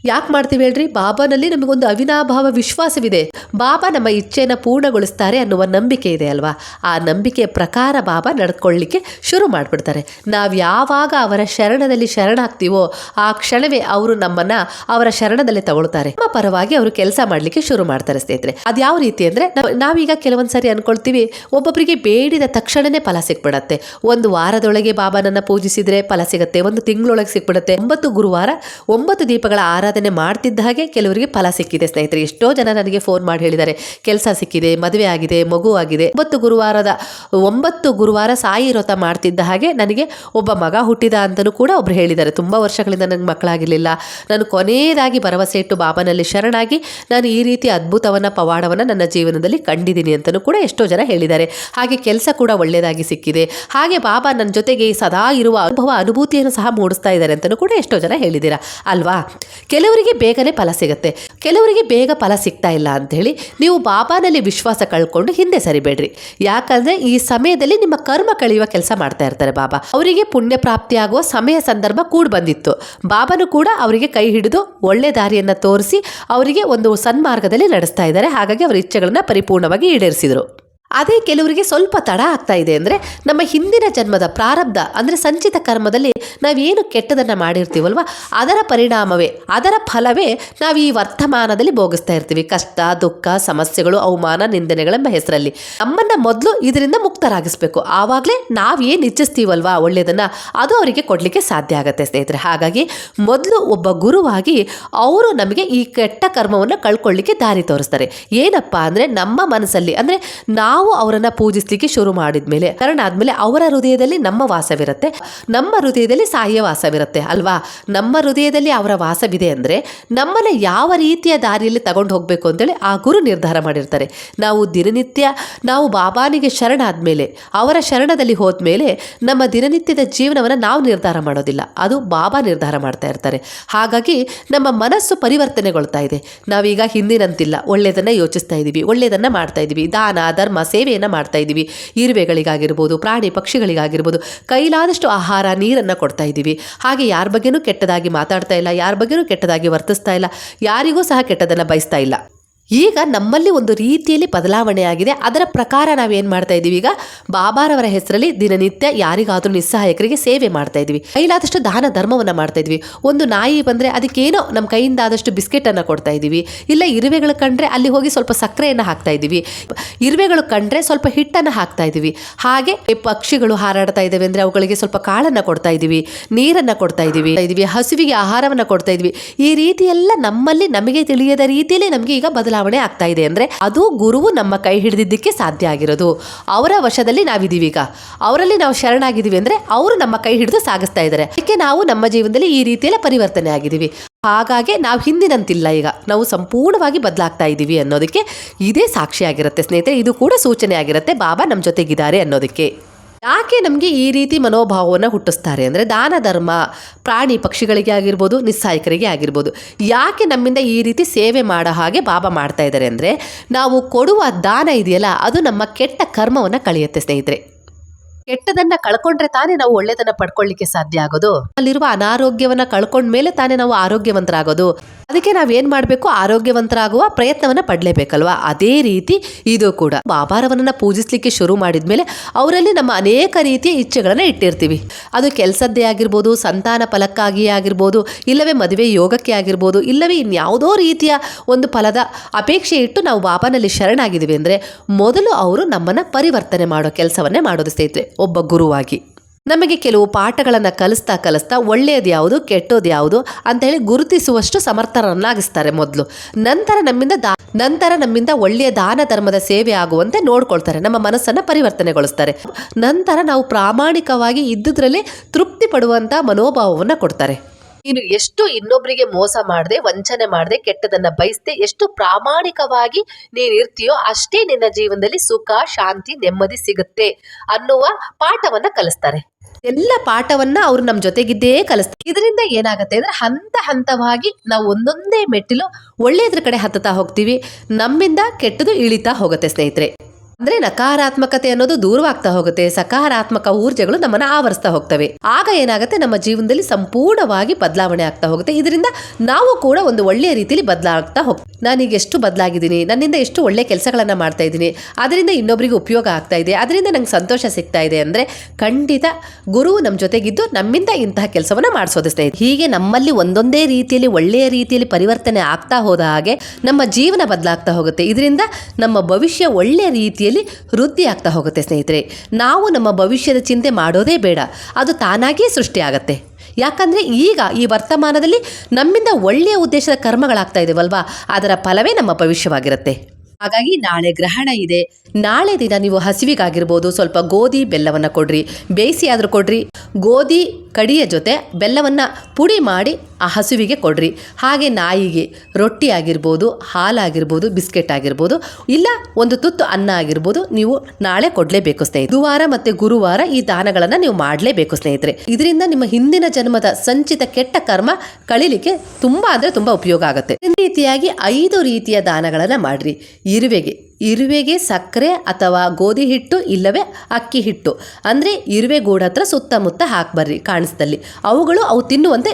ಯಾಕೆ ಮಾಡ್ತೀವಿ ಹೇಳ್ರಿ? ಬಾಬಾನಲ್ಲಿ ನಮಗೊಂದು ಅವಿನಾಭಾವ ವಿಶ್ವಾಸವಿದೆ. ಬಾಬಾ ನಮ್ಮ ಇಚ್ಛೆಯನ್ನು ಪೂರ್ಣಗೊಳಿಸ್ತಾರೆ ಅನ್ನುವ ನಂಬಿಕೆ ಇದೆ ಅಲ್ವಾ? ಆ ನಂಬಿಕೆಯ ಪ್ರಕಾರ ಬಾಬಾ ನಡ್ಕೊಳ್ಳಿಕ್ಕೆ ಶುರು ಮಾಡಿಬಿಡ್ತಾರೆ. ನಾವು ಯಾವಾಗ ಅವರ ಶರಣದಲ್ಲಿ ಶರಣಾಗ್ತೀವೋ, ಆ ಕ್ಷಣವೇ ಅವರು ನಮ್ಮನ್ನು ಅವರ ಶರಣದಲ್ಲಿ ತಗೊಳ್ತಾರೆ. ನಮ್ಮ ಪರವಾಗಿ ಅವರು ಕೆಲಸ ಮಾಡಲಿಕ್ಕೆ ಶುರು ಮಾಡ್ತಾರೆ ಸ್ನೇಹಿತರೆ. ಅದು ಯಾವ ರೀತಿ ಅಂದರೆ ನಾವೀಗ ಕೆಲವೊಂದು ಸಾರಿ ಅನ್ಕೊಳ್ತೀವಿ ಒಬ್ಬೊಬ್ಬರಿಗೆ ಬೇಡಿದ ತಕ್ಷಣನೇ ಫಲ ಸಿಕ್ಬಿಡತ್ತೆ. ಒಂದು ವಾರದೊಳಗೆ ಬಾಬಾನನ್ನು ಪೂಜಿಸಿದರೆ ಫಲ ಸಿಗುತ್ತೆ, ಒಂದು ತಿಂಗಳೊಳಗೆ ಸಿಕ್ಬಿಡುತ್ತೆ. ಒಂಬತ್ತು ಗುರುವಾರ, ಒಂಬತ್ತು ದೀಪಗಳ ಆರಾಧನೆ ಮಾಡ್ತಿದ್ದ ಹಾಗೆ ಕೆಲವರಿಗೆ ಫಲ ಸಿಕ್ಕಿದೆ, ಸ್ನೇಹಿತರೆ. ಎಷ್ಟೋ ಜನ ನನಗೆ ಫೋನ್ ಮಾಡಿ ಹೇಳಿದ್ದಾರೆ, ಕೆಲಸ ಸಿಕ್ಕಿದೆ, ಮದುವೆ ಆಗಿದೆ, ಮಗು ಆಗಿದೆ. ಒಂಬತ್ತು ಗುರುವಾರದ, ಒಂಬತ್ತು ಗುರುವಾರ ಸಾಯಿ ವ್ರತ ಮಾಡ್ತಿದ್ದ ಹಾಗೆ ನನಗೆ ಒಬ್ಬ ಮಗ ಹುಟ್ಟಿದ ಅಂತಲೂ ಕೂಡ ಒಬ್ರು ಹೇಳಿದ್ದಾರೆ. ತುಂಬ ವರ್ಷಗಳಿಂದ ನನಗೆ ಮಕ್ಕಳಾಗಿರಲಿಲ್ಲ. ನಾನು ಕೊನೆಯದಾಗಿ ಭರವಸೆ ಇಟ್ಟು ಬಾಬನಲ್ಲಿ ಶರಣಾಗಿ ನಾನು ಈ ರೀತಿ ಅದ್ಭುತವನ್ನು, ಪವಾಡವನ್ನು ನನ್ನ ಜೀವನದಲ್ಲಿ ಕಂಡಿದ್ದೀನಿ ಅಂತಲೂ ಕೂಡ ಎಷ್ಟೋ ಜನ ಹೇಳಿದ್ದಾರೆ. ಹಾಗೆ ಕೆಲಸ ಕೂಡ ಒಳ್ಳೆಯದಾಗಿ ಸಿಕ್ಕಿದೆ. ಹಾಗೆ ಬಾಬಾ ನನ್ನ ಜೊತೆಗೆ ಸದಾ ಇರುವ ಅನುಭವ, ಅನುಭೂತಿಯನ್ನು ಸಹ ಮೂಡಿಸ್ತಾ ಇದ್ದಾರೆ ಅಂತಲೂ ಕೂಡ ಎಷ್ಟೋ ಜನ ಹೇಳಿದ್ದೀರಾ. ಅಲ್ವಾ? ಕೆಲವರಿಗೆ ಬೇಗನೆ ಫಲ ಸಿಗುತ್ತೆ. ಕೆಲವರಿಗೆ ಬೇಗ ಫಲ ಸಿಗ್ತಾ ಇಲ್ಲ ಅಂಥೇಳಿ ನೀವು ಬಾಬಾನಲ್ಲಿ ವಿಶ್ವಾಸ ಕಳ್ಕೊಂಡು ಹಿಂದೆ ಸರಿಬೇಡ್ರಿ. ಯಾಕಂದರೆ ಈ ಸಮಯದಲ್ಲಿ ನಿಮ್ಮ ಕರ್ಮ ಕಳೆಯುವ ಕೆಲಸ ಮಾಡ್ತಾ ಇರ್ತಾರೆ ಬಾಬಾ. ಅವರಿಗೆ ಪುಣ್ಯ ಪ್ರಾಪ್ತಿಯಾಗುವ ಸಮಯ ಸಂದರ್ಭ ಕೂಡ ಬಂದಿತ್ತು. ಬಾಬಾನು ಕೂಡ ಅವರಿಗೆ ಕೈ ಹಿಡಿದು ಒಳ್ಳೆ ದಾರಿಯನ್ನು ತೋರಿಸಿ ಅವರಿಗೆ ಒಂದು ಸನ್ಮಾರ್ಗದಲ್ಲಿ ನಡೆಸ್ತಾ ಇದ್ದಾರೆ. ಹಾಗಾಗಿ ಅವರ ಇಚ್ಛೆಗಳನ್ನು ಪರಿಪೂರ್ಣವಾಗಿ ಈಡೇರಿಸಿದರು. ಅದೇ ಕೆಲವರಿಗೆ ಸ್ವಲ್ಪ ತಡ ಆಗ್ತಾ ಇದೆ ಅಂದರೆ ನಮ್ಮ ಹಿಂದಿನ ಜನ್ಮದ ಪ್ರಾರಬ್ಧ ಅಂದರೆ ಸಂಚಿತ ಕರ್ಮದಲ್ಲಿ ನಾವೇನು ಕೆಟ್ಟದನ್ನು ಮಾಡಿರ್ತೀವಲ್ವ? ಅದರ ಪರಿಣಾಮವೇ, ಅದರ ಫಲವೇ ನಾವು ಈ ವರ್ತಮಾನದಲ್ಲಿ ಭೋಗಿಸ್ತಾ ಇರ್ತೀವಿ. ಕಷ್ಟ, ದುಃಖ, ಸಮಸ್ಯೆಗಳು, ಅವಮಾನ, ನಿಂದನೆಗಳೆಂಬ ಹೆಸರಲ್ಲಿ. ನಮ್ಮನ್ನು ಮೊದಲು ಇದರಿಂದ ಮುಕ್ತರಾಗಿಸ್ಬೇಕು. ಆವಾಗಲೇ ನಾವು ಏನು ಇಚ್ಛಿಸ್ತೀವಲ್ವ ಒಳ್ಳೆಯದನ್ನು ಅದು ಅವರಿಗೆ ಕೊಡಲಿಕ್ಕೆ ಸಾಧ್ಯ ಆಗುತ್ತೆ ಸ್ನೇಹಿತರೆ. ಹಾಗಾಗಿ ಮೊದಲು ಒಬ್ಬ ಗುರುವಾಗಿ ಅವರು ನಮಗೆ ಈ ಕೆಟ್ಟ ಕರ್ಮವನ್ನು ಕಳ್ಕೊಳ್ಳಿಕ್ಕೆ ದಾರಿ ತೋರಿಸ್ತಾರೆ. ಏನಪ್ಪ ಅಂದರೆ ನಮ್ಮ ಮನಸ್ಸಲ್ಲಿ ಅಂದರೆ ನಾವು ಅವರನ್ನು ಪೂಜಿಸ್ಲಿಕ್ಕೆ ಶುರು ಮಾಡಿದ ಮೇಲೆ ಕಾರಣ ಆದ್ಮೇಲೆ ಅವರ ಹೃದಯದಲ್ಲಿ ನಮ್ಮ ವಾಸವಿರುತ್ತೆ. ನಮ್ಮ ಹೃದಯದಲ್ಲಿ ಸಾಯಿಯ ವಾಸವಿರುತ್ತೆ, ಅಲ್ವಾ? ನಮ್ಮ ಹೃದಯದಲ್ಲಿ ಅವರ ವಾಸವಿದೆ ಅಂದರೆ ನಮ್ಮನ್ನ ಯಾವ ರೀತಿಯ ದಾರಿಯಲ್ಲಿ ತಗೊಂಡು ಹೋಗಬೇಕು ಅಂತೇಳಿ ಆ ಗುರು ನಿರ್ಧಾರ ಮಾಡಿರ್ತಾರೆ. ನಾವು ದಿನನಿತ್ಯ, ನಾವು ಬಾಬಾನಿಗೆ ಶರಣಾದ ಮೇಲೆ ಅವರ ಶರಣದಲ್ಲಿ ಹೋದ್ಮೇಲೆ ನಮ್ಮ ದಿನನಿತ್ಯದ ಜೀವನವನ್ನು ನಾವು ನಿರ್ಧಾರ ಮಾಡೋದಿಲ್ಲ. ಅದು ಬಾಬಾ ನಿರ್ಧಾರ ಮಾಡ್ತಾ ಇರ್ತಾರೆ. ಹಾಗಾಗಿ ನಮ್ಮ ಮನಸ್ಸು ಪರಿವರ್ತನೆಗೊಳ್ತಾ ಇದೆ. ನಾವೀಗ ಹಿಂದಿನಂತಿಲ್ಲ. ಒಳ್ಳೆಯದನ್ನು ಯೋಚಿಸ್ತಾ ಇದ್ದೀವಿ ಒಳ್ಳೆಯದನ್ನು ಮಾಡ್ತಾ ಇದ್ದೀವಿ ದಾನ, ಧರ್ಮ ಸೇವೆಯನ್ನು ಮಾಡ್ತಾ ಇದ್ದೀವಿ. ಇರುವೆಗಳಿಗಾಗಿರ್ಬೋದು ಪ್ರಾಣಿ ಪಕ್ಷಿಗಳಿಗಾಗಿರ್ಬೋದು, ಕೈಲಾದಷ್ಟು ಆಹಾರ, ನೀರನ್ನು ಕೊಡ್ತಾ ಇದ್ದೀವಿ. ಹಾಗೆ ಯಾರ ಬಗ್ಗೆನೂ ಕೆಟ್ಟದಾಗಿ ಮಾತಾಡ್ತಾ ಇಲ್ಲ, ಯಾರ ಬಗ್ಗೆನೂ ಕೆಟ್ಟದಾಗಿ ವರ್ತಿಸ್ತಾ ಇಲ್ಲ, ಯಾರಿಗೂ ಸಹ ಕೆಟ್ಟದನ್ನು ಬಯಸ್ತಾ ಇಲ್ಲ. ಈಗ ನಮ್ಮಲ್ಲಿ ಒಂದು ರೀತಿಯಲ್ಲಿ ಬದಲಾವಣೆ ಆಗಿದೆ. ಅದರ ಪ್ರಕಾರ ನಾವೇನು ಮಾಡ್ತಾ ಇದ್ದೀವಿ ಈಗ? ಬಾಬಾರವರ ಹೆಸರಲ್ಲಿ ದಿನನಿತ್ಯ ಯಾರಿಗಾದರೂ ನಿಸ್ಸಹಾಯಕರಿಗೆ ಸೇವೆ ಮಾಡ್ತಾ ಇದ್ವಿ ಕೈಲಾದಷ್ಟು ದಾನ ಧರ್ಮವನ್ನು ಮಾಡ್ತಾ ಇದ್ವಿ ಒಂದು ನಾಯಿ ಬಂದರೆ ಅದಕ್ಕೇನೋ ನಮ್ಮ ಕೈಯಿಂದ ಆದಷ್ಟು ಬಿಸ್ಕೆಟನ್ನು ಕೊಡ್ತಾ ಇದ್ದೀವಿ. ಇಲ್ಲ ಇರುವೆಗಳು ಕಂಡ್ರೆ ಅಲ್ಲಿ ಹೋಗಿ ಸ್ವಲ್ಪ ಸಕ್ಕರೆಯನ್ನು ಹಾಕ್ತಾ ಇದ್ದೀವಿ. ಇರುವೆಗಳು ಕಂಡ್ರೆ ಸ್ವಲ್ಪ ಹಿಟ್ಟನ್ನು ಹಾಕ್ತಾ ಇದ್ದೀವಿ. ಹಾಗೆ ಪಕ್ಷಿಗಳು ಹಾರಾಡ್ತಾ ಇದ್ದಾವೆ ಅಂದರೆ ಅವುಗಳಿಗೆ ಸ್ವಲ್ಪ ಕಾಳನ್ನು ಕೊಡ್ತಾ ಇದ್ದೀವಿ. ನೀರನ್ನು ಕೊಡ್ತಾ ಇದ್ದೀವಿ. ಇದ್ದೀವಿ. ಹಸುವಿಗೆ ಆಹಾರವನ್ನು ಕೊಡ್ತಾ ಇದ್ವಿ ಈ ರೀತಿಯೆಲ್ಲ ನಮ್ಮಲ್ಲಿ ನಮಗೆ ತಿಳಿಯದ ರೀತಿಯಲ್ಲಿ ನಮಗೆ ಈಗ ಬದಲಾವಣೆ ಬದಲಾವಣೆ ಆಗ್ತಾ ಇದೆ ಅಂದರೆ ಅದು ಗುರುವು ನಮ್ಮ ಕೈ ಹಿಡಿದಿದ್ದಕ್ಕೆ ಸಾಧ್ಯ ಆಗಿರೋದು. ಅವರ ವಶದಲ್ಲಿ ನಾವಿದ್ದೀವಿ ಈಗ ಅವರಲ್ಲಿ ನಾವು ಶರಣಾಗಿದ್ದೀವಿ ಅಂದರೆ ಅವರು ನಮ್ಮ ಕೈ ಹಿಡಿದು ಸಾಗಿಸ್ತಾ ಇದ್ದಾರೆ. ಅದಕ್ಕೆ ನಾವು ನಮ್ಮ ಜೀವನದಲ್ಲಿ ಈ ರೀತಿಯೆಲ್ಲ ಪರಿವರ್ತನೆ ಆಗಿದ್ದೀವಿ. ಹಾಗಾಗಿ ನಾವು ಹಿಂದಿನಂತಿಲ್ಲ ಈಗ. ನಾವು ಸಂಪೂರ್ಣವಾಗಿ ಬದಲಾಗ್ತಾ ಇದ್ದೀವಿ ಅನ್ನೋದಕ್ಕೆ ಇದೇ ಸಾಕ್ಷಿಯಾಗಿರುತ್ತೆ ಸ್ನೇಹಿತರೆ. ಇದು ಕೂಡ ಸೂಚನೆ ಆಗಿರುತ್ತೆ. ಬಾಬಾ ನಮ್ಮ ಜೊತೆಗಿದ್ದಾರೆ ಅನ್ನೋದಕ್ಕೆ. ಯಾಕೆ ನಮಗೆ ಈ ರೀತಿ ಮನೋಭಾವವನ್ನು ಹುಟ್ಟಿಸ್ತಾರೆ ಅಂದರೆ ದಾನ ಧರ್ಮ, ಪ್ರಾಣಿ ಪಕ್ಷಿಗಳಿಗೆ ಆಗಿರ್ಬೋದು, ನಿಸ್ಸಾಯಕರಿಗೆ ಆಗಿರ್ಬೋದು. ಯಾಕೆ ನಮ್ಮಿಂದ ಈ ರೀತಿ ಸೇವೆ ಮಾಡೋ ಹಾಗೆ ಬಾಬಾ ಮಾಡ್ತಾ ಇದ್ದಾರೆ ಅಂದರೆ ನಾವು ಕೊಡುವ ದಾನ ಇದೆಯಲ್ಲ, ಅದು ನಮ್ಮ ಕೆಟ್ಟ ಕರ್ಮವನ್ನು ಕಳೆಯುತ್ತೆ ಸ್ನೇಹಿತರೆ. ಕೆಟ್ಟದನ್ನ ಕಳ್ಕೊಂಡ್ರೆ ತಾನೇ ನಾವು ಒಳ್ಳೆದನ್ನ ಪಡ್ಕೊಳ್ಳಿಕ್ಕೆ ಸಾಧ್ಯ ಆಗೋದು. ಅಲ್ಲಿರುವ ಅನಾರೋಗ್ಯವನ್ನ ಕಳ್ಕೊಂಡ ಮೇಲೆ ತಾನೇ ನಾವು ಆರೋಗ್ಯವಂತರಾಗೋದು. ಅದಕ್ಕೆ ನಾವೇನ್ ಮಾಡಬೇಕು? ಆರೋಗ್ಯವಂತರಾಗುವ ಪ್ರಯತ್ನವನ್ನ ಪಡ್ಲೇಬೇಕಲ್ವಾ? ಅದೇ ರೀತಿ ಇದು ಕೂಡ. ಬಾಬಾರವನ್ನ ಪೂಜಿಸ್ಲಿಕ್ಕೆ ಶುರು ಮಾಡಿದ್ಮೇಲೆ ಅವರಲ್ಲಿ ನಮ್ಮ ಅನೇಕ ರೀತಿಯ ಇಚ್ಛೆಗಳನ್ನ ಇಟ್ಟಿರ್ತೀವಿ. ಅದು ಕೆಲಸದ್ದೇ ಆಗಿರ್ಬೋದು, ಸಂತಾನ ಫಲಕ್ಕಾಗಿ ಆಗಿರ್ಬೋದು, ಇಲ್ಲವೇ ಮದುವೆ ಯೋಗಕ್ಕೆ ಆಗಿರ್ಬೋದು, ಇಲ್ಲವೇ ಇನ್ಯಾವುದೋ ರೀತಿಯ ಒಂದು ಫಲದ ಅಪೇಕ್ಷೆ ಇಟ್ಟು ನಾವು ಬಾಬಾನಲ್ಲಿ ಶರಣಾಗಿದ್ದೀವಿ ಅಂದರೆ ಮೊದಲು ಅವರು ನಮ್ಮನ್ನು ಪರಿವರ್ತನೆ ಮಾಡೋ ಕೆಲಸವನ್ನೇ ಮಾಡೋದು ಸ್ನೇಹಿತರೆ ಒಬ್ಬ ಗುರುವಾಗಿ. ನಮಗೆ ಕೆಲವು ಪಾಠಗಳನ್ನು ಕಲಿಸ್ತಾ ಕಲಿಸ್ತಾ ಒಳ್ಳೆಯದು ಯಾವುದು, ಕೆಟ್ಟೋದು ಯಾವುದು ಅಂತ ಹೇಳಿ ಗುರುತಿಸುವಷ್ಟು ಸಮರ್ಥರನ್ನಾಗಿಸ್ತಾರೆ ಮೊದಲು. ನಂತರ ನಮ್ಮಿಂದ ದಾ, ನಂತರ ನಮ್ಮಿಂದ ಒಳ್ಳೆಯ ದಾನ ಧರ್ಮದ ಸೇವೆ ಆಗುವಂತೆ ನೋಡ್ಕೊಳ್ತಾರೆ, ನಮ್ಮ ಮನಸ್ಸನ್ನು ಪರಿವರ್ತನೆಗೊಳಿಸ್ತಾರೆ. ನಂತರ ನಾವು ಪ್ರಾಮಾಣಿಕವಾಗಿ ಇದ್ದುದರಲ್ಲಿ ತೃಪ್ತಿ ಪಡುವಂಥ ಮನೋಭಾವವನ್ನು ಕೊಡ್ತಾರೆ. ನೀನು ಎಷ್ಟು ಇನ್ನೊಬ್ಬರಿಗೆ ಮೋಸ ಮಾಡದೆ, ವಂಚನೆ ಮಾಡದೆ, ಕೆಟ್ಟದನ್ನ ಬಯಸದೆ, ಎಷ್ಟು ಪ್ರಾಮಾಣಿಕವಾಗಿ ನೀನು ಇರ್ತೀಯೋ ಅಷ್ಟೇ ನಿನ್ನ ಜೀವನದಲ್ಲಿ ಸುಖ, ಶಾಂತಿ, ನೆಮ್ಮದಿ ಸಿಗುತ್ತೆ ಅನ್ನುವ ಪಾಠವನ್ನ ಕಲಿಸ್ತಾರೆ. ಎಲ್ಲ ಪಾಠವನ್ನ ಅವ್ರು ನಮ್ಮ ಜೊತೆಗಿದ್ದೇ ಕಲಿಸ್ತಾರೆ. ಇದರಿಂದ ಏನಾಗುತ್ತೆ ಅಂದ್ರೆ ಹಂತ ಹಂತವಾಗಿ ನಾವು ಒಂದೊಂದೇ ಮೆಟ್ಟಿಲು ಒಳ್ಳೆಯದ್ರ ಕಡೆ ಹತ್ತುತ್ತಾ ಹೋಗ್ತೀವಿ. ನಮ್ಮಿಂದ ಕೆಟ್ಟದು ಇಳಿತಾ ಹೋಗುತ್ತೆ ಸ್ನೇಹಿತರೆ. ಅಂದ್ರೆ ನಕಾರಾತ್ಮಕತೆ ಅನ್ನೋದು ದೂರವಾಗ್ತಾ ಹೋಗುತ್ತೆ. ಸಕಾರಾತ್ಮಕ ಊರ್ಜೆಗಳು ನಮ್ಮನ್ನ ಆವರಿಸ್ತಾ ಹೋಗ್ತವೆ. ಆಗ ಏನಾಗುತ್ತೆ? ನಮ್ಮ ಜೀವನದಲ್ಲಿ ಸಂಪೂರ್ಣವಾಗಿ ಬದಲಾವಣೆ ಆಗ್ತಾ ಹೋಗುತ್ತೆ. ಇದರಿಂದ ನಾವು ಕೂಡ ಒಂದು ಒಳ್ಳೆಯ ರೀತಿಯಲ್ಲಿ ಬದಲಾಗ್ತಾ ಹೋಗ್ತೀವಿ ನಾನೀಗ ಎಷ್ಟು ಬದಲಾಗಿದ್ದೀನಿ? ನನ್ನಿಂದ ಎಷ್ಟು ಒಳ್ಳೆ ಕೆಲಸಗಳನ್ನ ಮಾಡ್ತಾ ಇದ್ದೀನಿ? ಅದರಿಂದ ಇನ್ನೊಬ್ಬರಿಗೆ ಉಪಯೋಗ ಆಗ್ತಾ ಇದೆ. ಅದರಿಂದ ನಂಗೆ ಸಂತೋಷ ಸಿಗ್ತಾ ಇದೆ ಅಂದ್ರೆ ಖಂಡಿತ ಗುರು ನಮ್ಮ ಜೊತೆಗಿದ್ದು ನಮ್ಮಿಂದ ಇಂತಹ ಕೆಲಸವನ್ನ ಮಾಡಿಸೋದು ಸ್ನೇಹಿತರೆ. ಹೀಗೆ ನಮ್ಮಲ್ಲಿ ಒಂದೊಂದೇ ರೀತಿಯಲ್ಲಿ ಒಳ್ಳೆಯ ರೀತಿಯಲ್ಲಿ ಪರಿವರ್ತನೆ ಆಗ್ತಾ ಹೋದ ಹಾಗೆ ನಮ್ಮ ಜೀವನ ಬದಲಾಗ್ತಾ ಹೋಗುತ್ತೆ. ಇದರಿಂದ ನಮ್ಮ ಭವಿಷ್ಯ ಒಳ್ಳೆಯ ರೀತಿಯಲ್ಲಿ ವೃದ್ಧಿ ಆಗ್ತಾ ಹೋಗುತ್ತೆ, ಸ್ನೇಹಿತರೆ. ನಾವು ನಮ್ಮ ಭವಿಷ್ಯದ ಚಿಂತೆ ಮಾಡೋದೇ ಬೇಡ. ಅದು ತಾನಾಗಿಯೇ ಸೃಷ್ಟಿಯಾಗತ್ತೆ. ಯಾಕಂದರೆ ಈಗ ಈ ವರ್ತಮಾನದಲ್ಲಿ ನಮ್ಮಿಂದ ಒಳ್ಳೆಯ ಉದ್ದೇಶದ ಕರ್ಮಗಳಾಗ್ತಾ ಇದೆವಲ್ವಾ? ಅದರ ಫಲವೇ ನಮ್ಮ ಭವಿಷ್ಯವಾಗಿರುತ್ತೆ. ಹಾಗಾಗಿ ನಾಳೆ ಗ್ರಹಣ ಇದೆ. ನಾಳೆ ದಿನ ನೀವು ಹಸಿವಿಗಾಗಿರ್ಬೋದು. ಸ್ವಲ್ಪ ಗೋಧಿ ಬೆಲ್ಲವನ್ನು ಕೊಡ್ರಿ. ಬೇಯಿಸಿ ಆದರೂ ಕೊಡ್ರಿ. ಗೋಧಿ, ಕಡಿಯ ಜೊತೆ ಬೆಲ್ಲವನ್ನು ಪುಡಿ ಮಾಡಿ ಆ ಹಸುವಿಗೆ ಕೊಡ್ರಿ. ಹಾಗೆ ನಾಯಿಗೆ ರೊಟ್ಟಿ ಆಗಿರ್ಬೋದು, ಹಾಲಾಗಿರ್ಬೋದು, ಬಿಸ್ಕೆಟ್ ಆಗಿರ್ಬೋದು, ಇಲ್ಲ ಒಂದು ತುತ್ತು ಅನ್ನ ಆಗಿರ್ಬೋದು, ನೀವು ನಾಳೆ ಕೊಡಲೇಬೇಕು ಸ್ನೇಹಿತರೆ. ಗುರುವಾರ ಮತ್ತು ಗುರುವಾರ ಈ ದಾನಗಳನ್ನು ನೀವು ಮಾಡಲೇಬೇಕು ಸ್ನೇಹಿತರೆ. ಇದರಿಂದ ನಿಮ್ಮ ಹಿಂದಿನ ಜನ್ಮದ ಸಂಚಿತ ಕೆಟ್ಟ ಕರ್ಮ ಕಳಿಲಿಕ್ಕೆ ತುಂಬ ಅಂದರೆ ತುಂಬ ಉಪಯೋಗ ಆಗುತ್ತೆ. ಈ ರೀತಿಯಾಗಿ ಐದು ರೀತಿಯ ದಾನಗಳನ್ನು ಮಾಡ್ರಿ. ಇರುವೆಗೆ ಇರುವೆಗೆ ಸಕ್ಕರೆ ಅಥವಾ ಗೋಧಿ ಹಿಟ್ಟು ಇಲ್ಲವೇ ಅಕ್ಕಿ ಹಿಟ್ಟು. ಅಂದರೆ ಇರುವೆ ಗೂಡ ಹತ್ರ ಸುತ್ತಮುತ್ತ ಹಾಕ್ಬರ್ರಿ ಕಾಣಿಸ್ದಲ್ಲಿ ಅವುಗಳು ಅವು ತಿನ್ನುವಂತೆ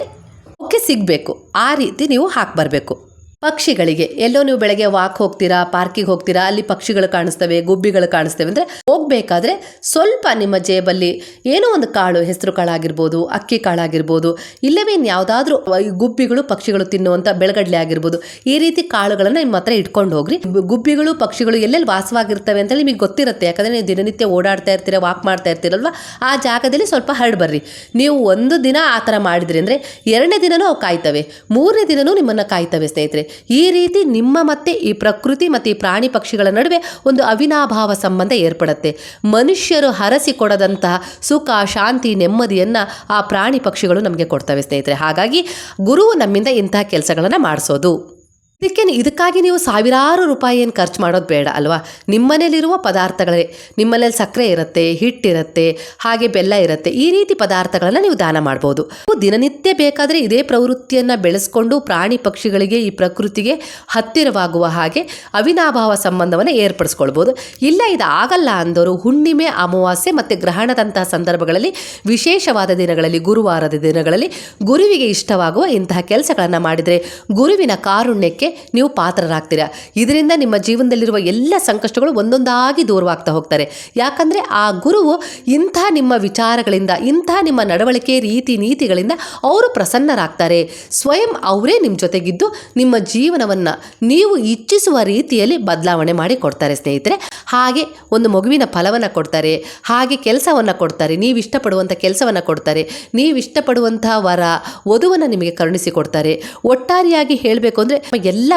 ಸಿಗಬೇಕು. ಆ ರೀತಿ ನೀವು ಹಾಕ್ಬರ್ಬೇಕು. ಪಕ್ಷಿಗಳಿಗೆ. ಎಲ್ಲೋ ನೀವು ಬೆಳಗ್ಗೆ ವಾಕ್ ಹೋಗ್ತೀರಾ ಪಾರ್ಕಿಗೆ ಹೋಗ್ತೀರಾ, ಅಲ್ಲಿ ಪಕ್ಷಿಗಳು ಕಾಣಿಸ್ತವೆ, ಗುಬ್ಬಿಗಳು ಕಾಣಿಸ್ತವೆ ಅಂದರೆ ಹೋಗ್ಬೇಕಾದ್ರೆ ಸ್ವಲ್ಪ ನಿಮ್ಮ ಜೇಬಲ್ಲಿ ಏನೋ ಒಂದು ಕಾಳು, ಹೆಸರು ಕಾಳಾಗಿರ್ಬೋದು, ಅಕ್ಕಿ ಕಾಳಾಗಿರ್ಬೋದು, ಇಲ್ಲವೇ ಯಾವುದಾದ್ರೂ ಗುಬ್ಬಿಗಳು ಪಕ್ಷಿಗಳು ತಿನ್ನುವಂಥ ಬೆಳಗಡ್ಲೆ ಆಗಿರ್ಬೋದು, ಈ ರೀತಿ ಕಾಳುಗಳನ್ನು ನಿಮ್ಮ ಹತ್ರ ಇಟ್ಕೊಂಡು ಹೋಗ್ರಿ. ಗುಬ್ಬಿಗಳು, ಪಕ್ಷಿಗಳು ಎಲ್ಲೆಲ್ಲಿ ವಾಸವಾಗಿರ್ತವೆ ಅಂತೇಳಿ ನಿಮಗೆ ಗೊತ್ತಿರುತ್ತೆ. ಯಾಕಂದರೆ ನೀವು ದಿನನಿತ್ಯ ಓಡಾಡ್ತಾ ಇರ್ತೀರ ವಾಕ್ ಮಾಡ್ತಾ ಇರ್ತೀರಲ್ವ? ಆ ಜಾಗದಲ್ಲಿ ಸ್ವಲ್ಪ ಹರಡ್ ಬರ್ರಿ. ನೀವು ಒಂದು ದಿನ ಆ ಥರ ಮಾಡಿದ್ರಿ ಅಂದರೆ ಎರಡನೇ ದಿನವೂ ಅವು ಕಾಯ್ತವೆ. ಮೂರನೇ ದಿನವೂ ನಿಮ್ಮನ್ನು ಕಾಯ್ತವೆ ಸ್ನೇಹಿತರೆ. ಈ ರೀತಿ ನಿಮ್ಮ ಮತ್ತೆ ಈ ಪ್ರಕೃತಿ ಮತ್ತು ಈ ಪ್ರಾಣಿ ಪಕ್ಷಿಗಳ ನಡುವೆ ಒಂದು ಅವಿನಾಭಾವ ಸಂಬಂಧ ಏರ್ಪಡುತ್ತೆ. ಮನುಷ್ಯರು ಹರಸಿ ಕೊಡದಂತಹ ಸುಖ, ಶಾಂತಿ, ನೆಮ್ಮದಿಯನ್ನು ಆ ಪ್ರಾಣಿ ಪಕ್ಷಿಗಳು ನಮಗೆ ಕೊಡ್ತವೆ ಸ್ನೇಹಿತರೆ. ಹಾಗಾಗಿ ಗುರುವು ನಮ್ಮಿಂದ ಇಂತಹ ಕೆಲಸಗಳನ್ನು ಮಾಡಿಸೋದು. ಇದಕ್ಕೆ ಇದಕ್ಕಾಗಿ ನೀವು ಸಾವಿರಾರು ರೂಪಾಯಿ ಏನು ಖರ್ಚು ಮಾಡೋದು ಬೇಡ, ಅಲ್ವಾ? ನಿಮ್ಮನೇಲಿರುವ ಪದಾರ್ಥಗಳೇ ನಿಮ್ಮನೇಲಿ ಸಕ್ಕರೆ ಇರುತ್ತೆ ಹಿಟ್ಟಿರುತ್ತೆ ಹಾಗೆ ಬೆಲ್ಲ ಇರುತ್ತೆ, ಈ ರೀತಿ ಪದಾರ್ಥಗಳನ್ನು ನೀವು ದಾನ ಮಾಡ್ಬೋದು. ದಿನನಿತ್ಯ ಬೇಕಾದರೆ ಇದೇ ಪ್ರವೃತ್ತಿಯನ್ನು ಬೆಳೆಸ್ಕೊಂಡು ಪ್ರಾಣಿ ಪಕ್ಷಿಗಳಿಗೆ ಈ ಪ್ರಕೃತಿಗೆ ಹತ್ತಿರವಾಗುವ ಹಾಗೆ ಅವಿನಾಭಾವ ಸಂಬಂಧವನ್ನು ಏರ್ಪಡಿಸ್ಕೊಳ್ಬೋದು. ಇಲ್ಲ ಇದು ಆಗಲ್ಲ ಅಂದರು ಹುಣ್ಣಿಮೆ, ಅಮಾವಾಸ್ಯೆ ಮತ್ತು ಗ್ರಹಣದಂತಹ ಸಂದರ್ಭಗಳಲ್ಲಿ, ವಿಶೇಷವಾದ ದಿನಗಳಲ್ಲಿ, ಗುರುವಾರದ ದಿನಗಳಲ್ಲಿ ಗುರುವಿಗೆ ಇಷ್ಟವಾಗುವ ಇಂತಹ ಕೆಲಸಗಳನ್ನು ಮಾಡಿದರೆ ಗುರುವಿನ ಕಾರುಣ್ಯಕ್ಕೆ ನೀವು ಪಾತ್ರರಾಗ್ತೀರಾ. ಇದರಿಂದ ನಿಮ್ಮ ಜೀವನದಲ್ಲಿರುವ ಎಲ್ಲ ಸಂಕಷ್ಟಗಳು ಒಂದೊಂದಾಗಿ ದೂರವಾಗ್ತಾ ಹೋಗ್ತಾರೆ. ಯಾಕಂದರೆ ಆ ಗುರುವು ಇಂಥ ನಿಮ್ಮ ವಿಚಾರಗಳಿಂದ, ಇಂಥ ನಿಮ್ಮ ನಡವಳಿಕೆ ರೀತಿ ನೀತಿಗಳಿಂದ ಅವರು ಪ್ರಸನ್ನರಾಗ್ತಾರೆ. ಸ್ವಯಂ ಅವರೇ ನಿಮ್ಮ ಜೊತೆಗಿದ್ದು ನಿಮ್ಮ ಜೀವನವನ್ನು ನೀವು ಇಚ್ಛಿಸುವ ರೀತಿಯಲ್ಲಿ ಬದಲಾವಣೆ ಮಾಡಿ ಕೊಡ್ತಾರೆ ಸ್ನೇಹಿತರೆ. ಹಾಗೆ ಒಂದು ಮಗುವಿನ ಫಲವನ್ನು ಕೊಡ್ತಾರೆ. ಹಾಗೆ ಕೆಲಸವನ್ನು ಕೊಡ್ತಾರೆ. ನೀವು ಇಷ್ಟಪಡುವಂಥ ಕೆಲಸವನ್ನು ಕೊಡ್ತಾರೆ. ನೀವು ಇಷ್ಟಪಡುವಂಥ ವರ, ವಧುವನ್ನು ನಿಮಗೆ ಕರುಣಿಸಿ ಕೊಡ್ತಾರೆ. ಒಟ್ಟಾರೆಯಾಗಿ ಹೇಳಬೇಕು ಅಂದರೆ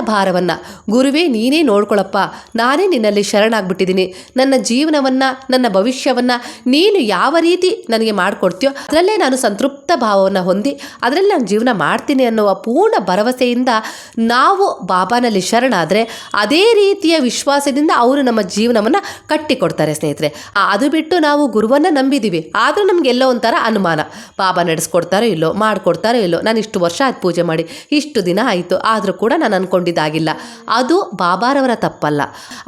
ಭಾರವನ್ನು. ಗುರುವೇ, ನೀನೇ ನೋಡ್ಕೊಳಪ್ಪ. ನಾನೇ ನಿನ್ನಲ್ಲಿ ಶರಣಾಗ್ಬಿಟ್ಟಿದ್ದೀನಿ. ನನ್ನ ಜೀವನವನ್ನು, ನನ್ನ ಭವಿಷ್ಯವನ್ನು ನೀನು ಯಾವ ರೀತಿ ನನಗೆ ಮಾಡಿಕೊಡ್ತೀಯೋ, ಅದರಲ್ಲೇ ನಾನು ಸಂತೃಪ್ತ ಭಾವವನ್ನು ಹೊಂದಿ, ಅದರಲ್ಲಿ ನಾನು ಜೀವನ ಮಾಡ್ತೀನಿ ಅನ್ನುವ ಪೂರ್ಣ ಭರವಸೆಯಿಂದ ನಾವು ಬಾಬಾನಲ್ಲಿ ಶರಣಾದರೆ, ಅದೇ ರೀತಿಯ ವಿಶ್ವಾಸದಿಂದ ಅವರು ನಮ್ಮ ಜೀವನವನ್ನು ಕಟ್ಟಿಕೊಡ್ತಾರೆ ಸ್ನೇಹಿತರೆ. ಅದು ಬಿಟ್ಟು ನಾವು ಗುರುವನ್ನು ನಂಬಿದ್ದೀವಿ ಆದರೂ ನಮಗೆಲ್ಲೋ ಒಂಥರ ಅನುಮಾನ. ಬಾಬಾ ನಡೆಸ್ಕೊಡ್ತಾರೋ ಇಲ್ಲೋ, ಮಾಡಿಕೊಡ್ತಾರೋ ಇಲ್ಲೋ ನಾನು ಇಷ್ಟು ವರ್ಷ ಆಯ್ತು ಪೂಜೆ ಮಾಡಿ, ಇಷ್ಟು ದಿನ ಆಯಿತು, ಆದರೂ ಕೂಡ ನಾನು ಅಂದ್ಕೊಂಡಿದ್ದಾಗಿಲ್ಲ ಅದು ಬಾಬಾರವರ ತಪ್ಪಲ್ಲ.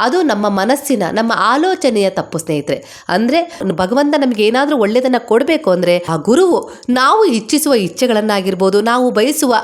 ಅದು ನಮ್ಮ ಮನಸ್ಸಿನ, ನಮ್ಮ ಆಲೋಚನೆಯ ತಪ್ಪು ಸ್ನೇಹಿತರೆ. ಅಂದರೆ ಭಗವಂತ ನಮಗೆ ಏನಾದರೂ ಒಳ್ಳೆಯದನ್ನು ಕೊಡಬೇಕು ಅಂದರೆ ಆ ಗುರುವು ನಾವು ಇಚ್ಛಿಸುವ ಇಚ್ಛೆಗಳನ್ನಾಗಿರ್ಬೋದು, ನಾವು ಬಯಸುವ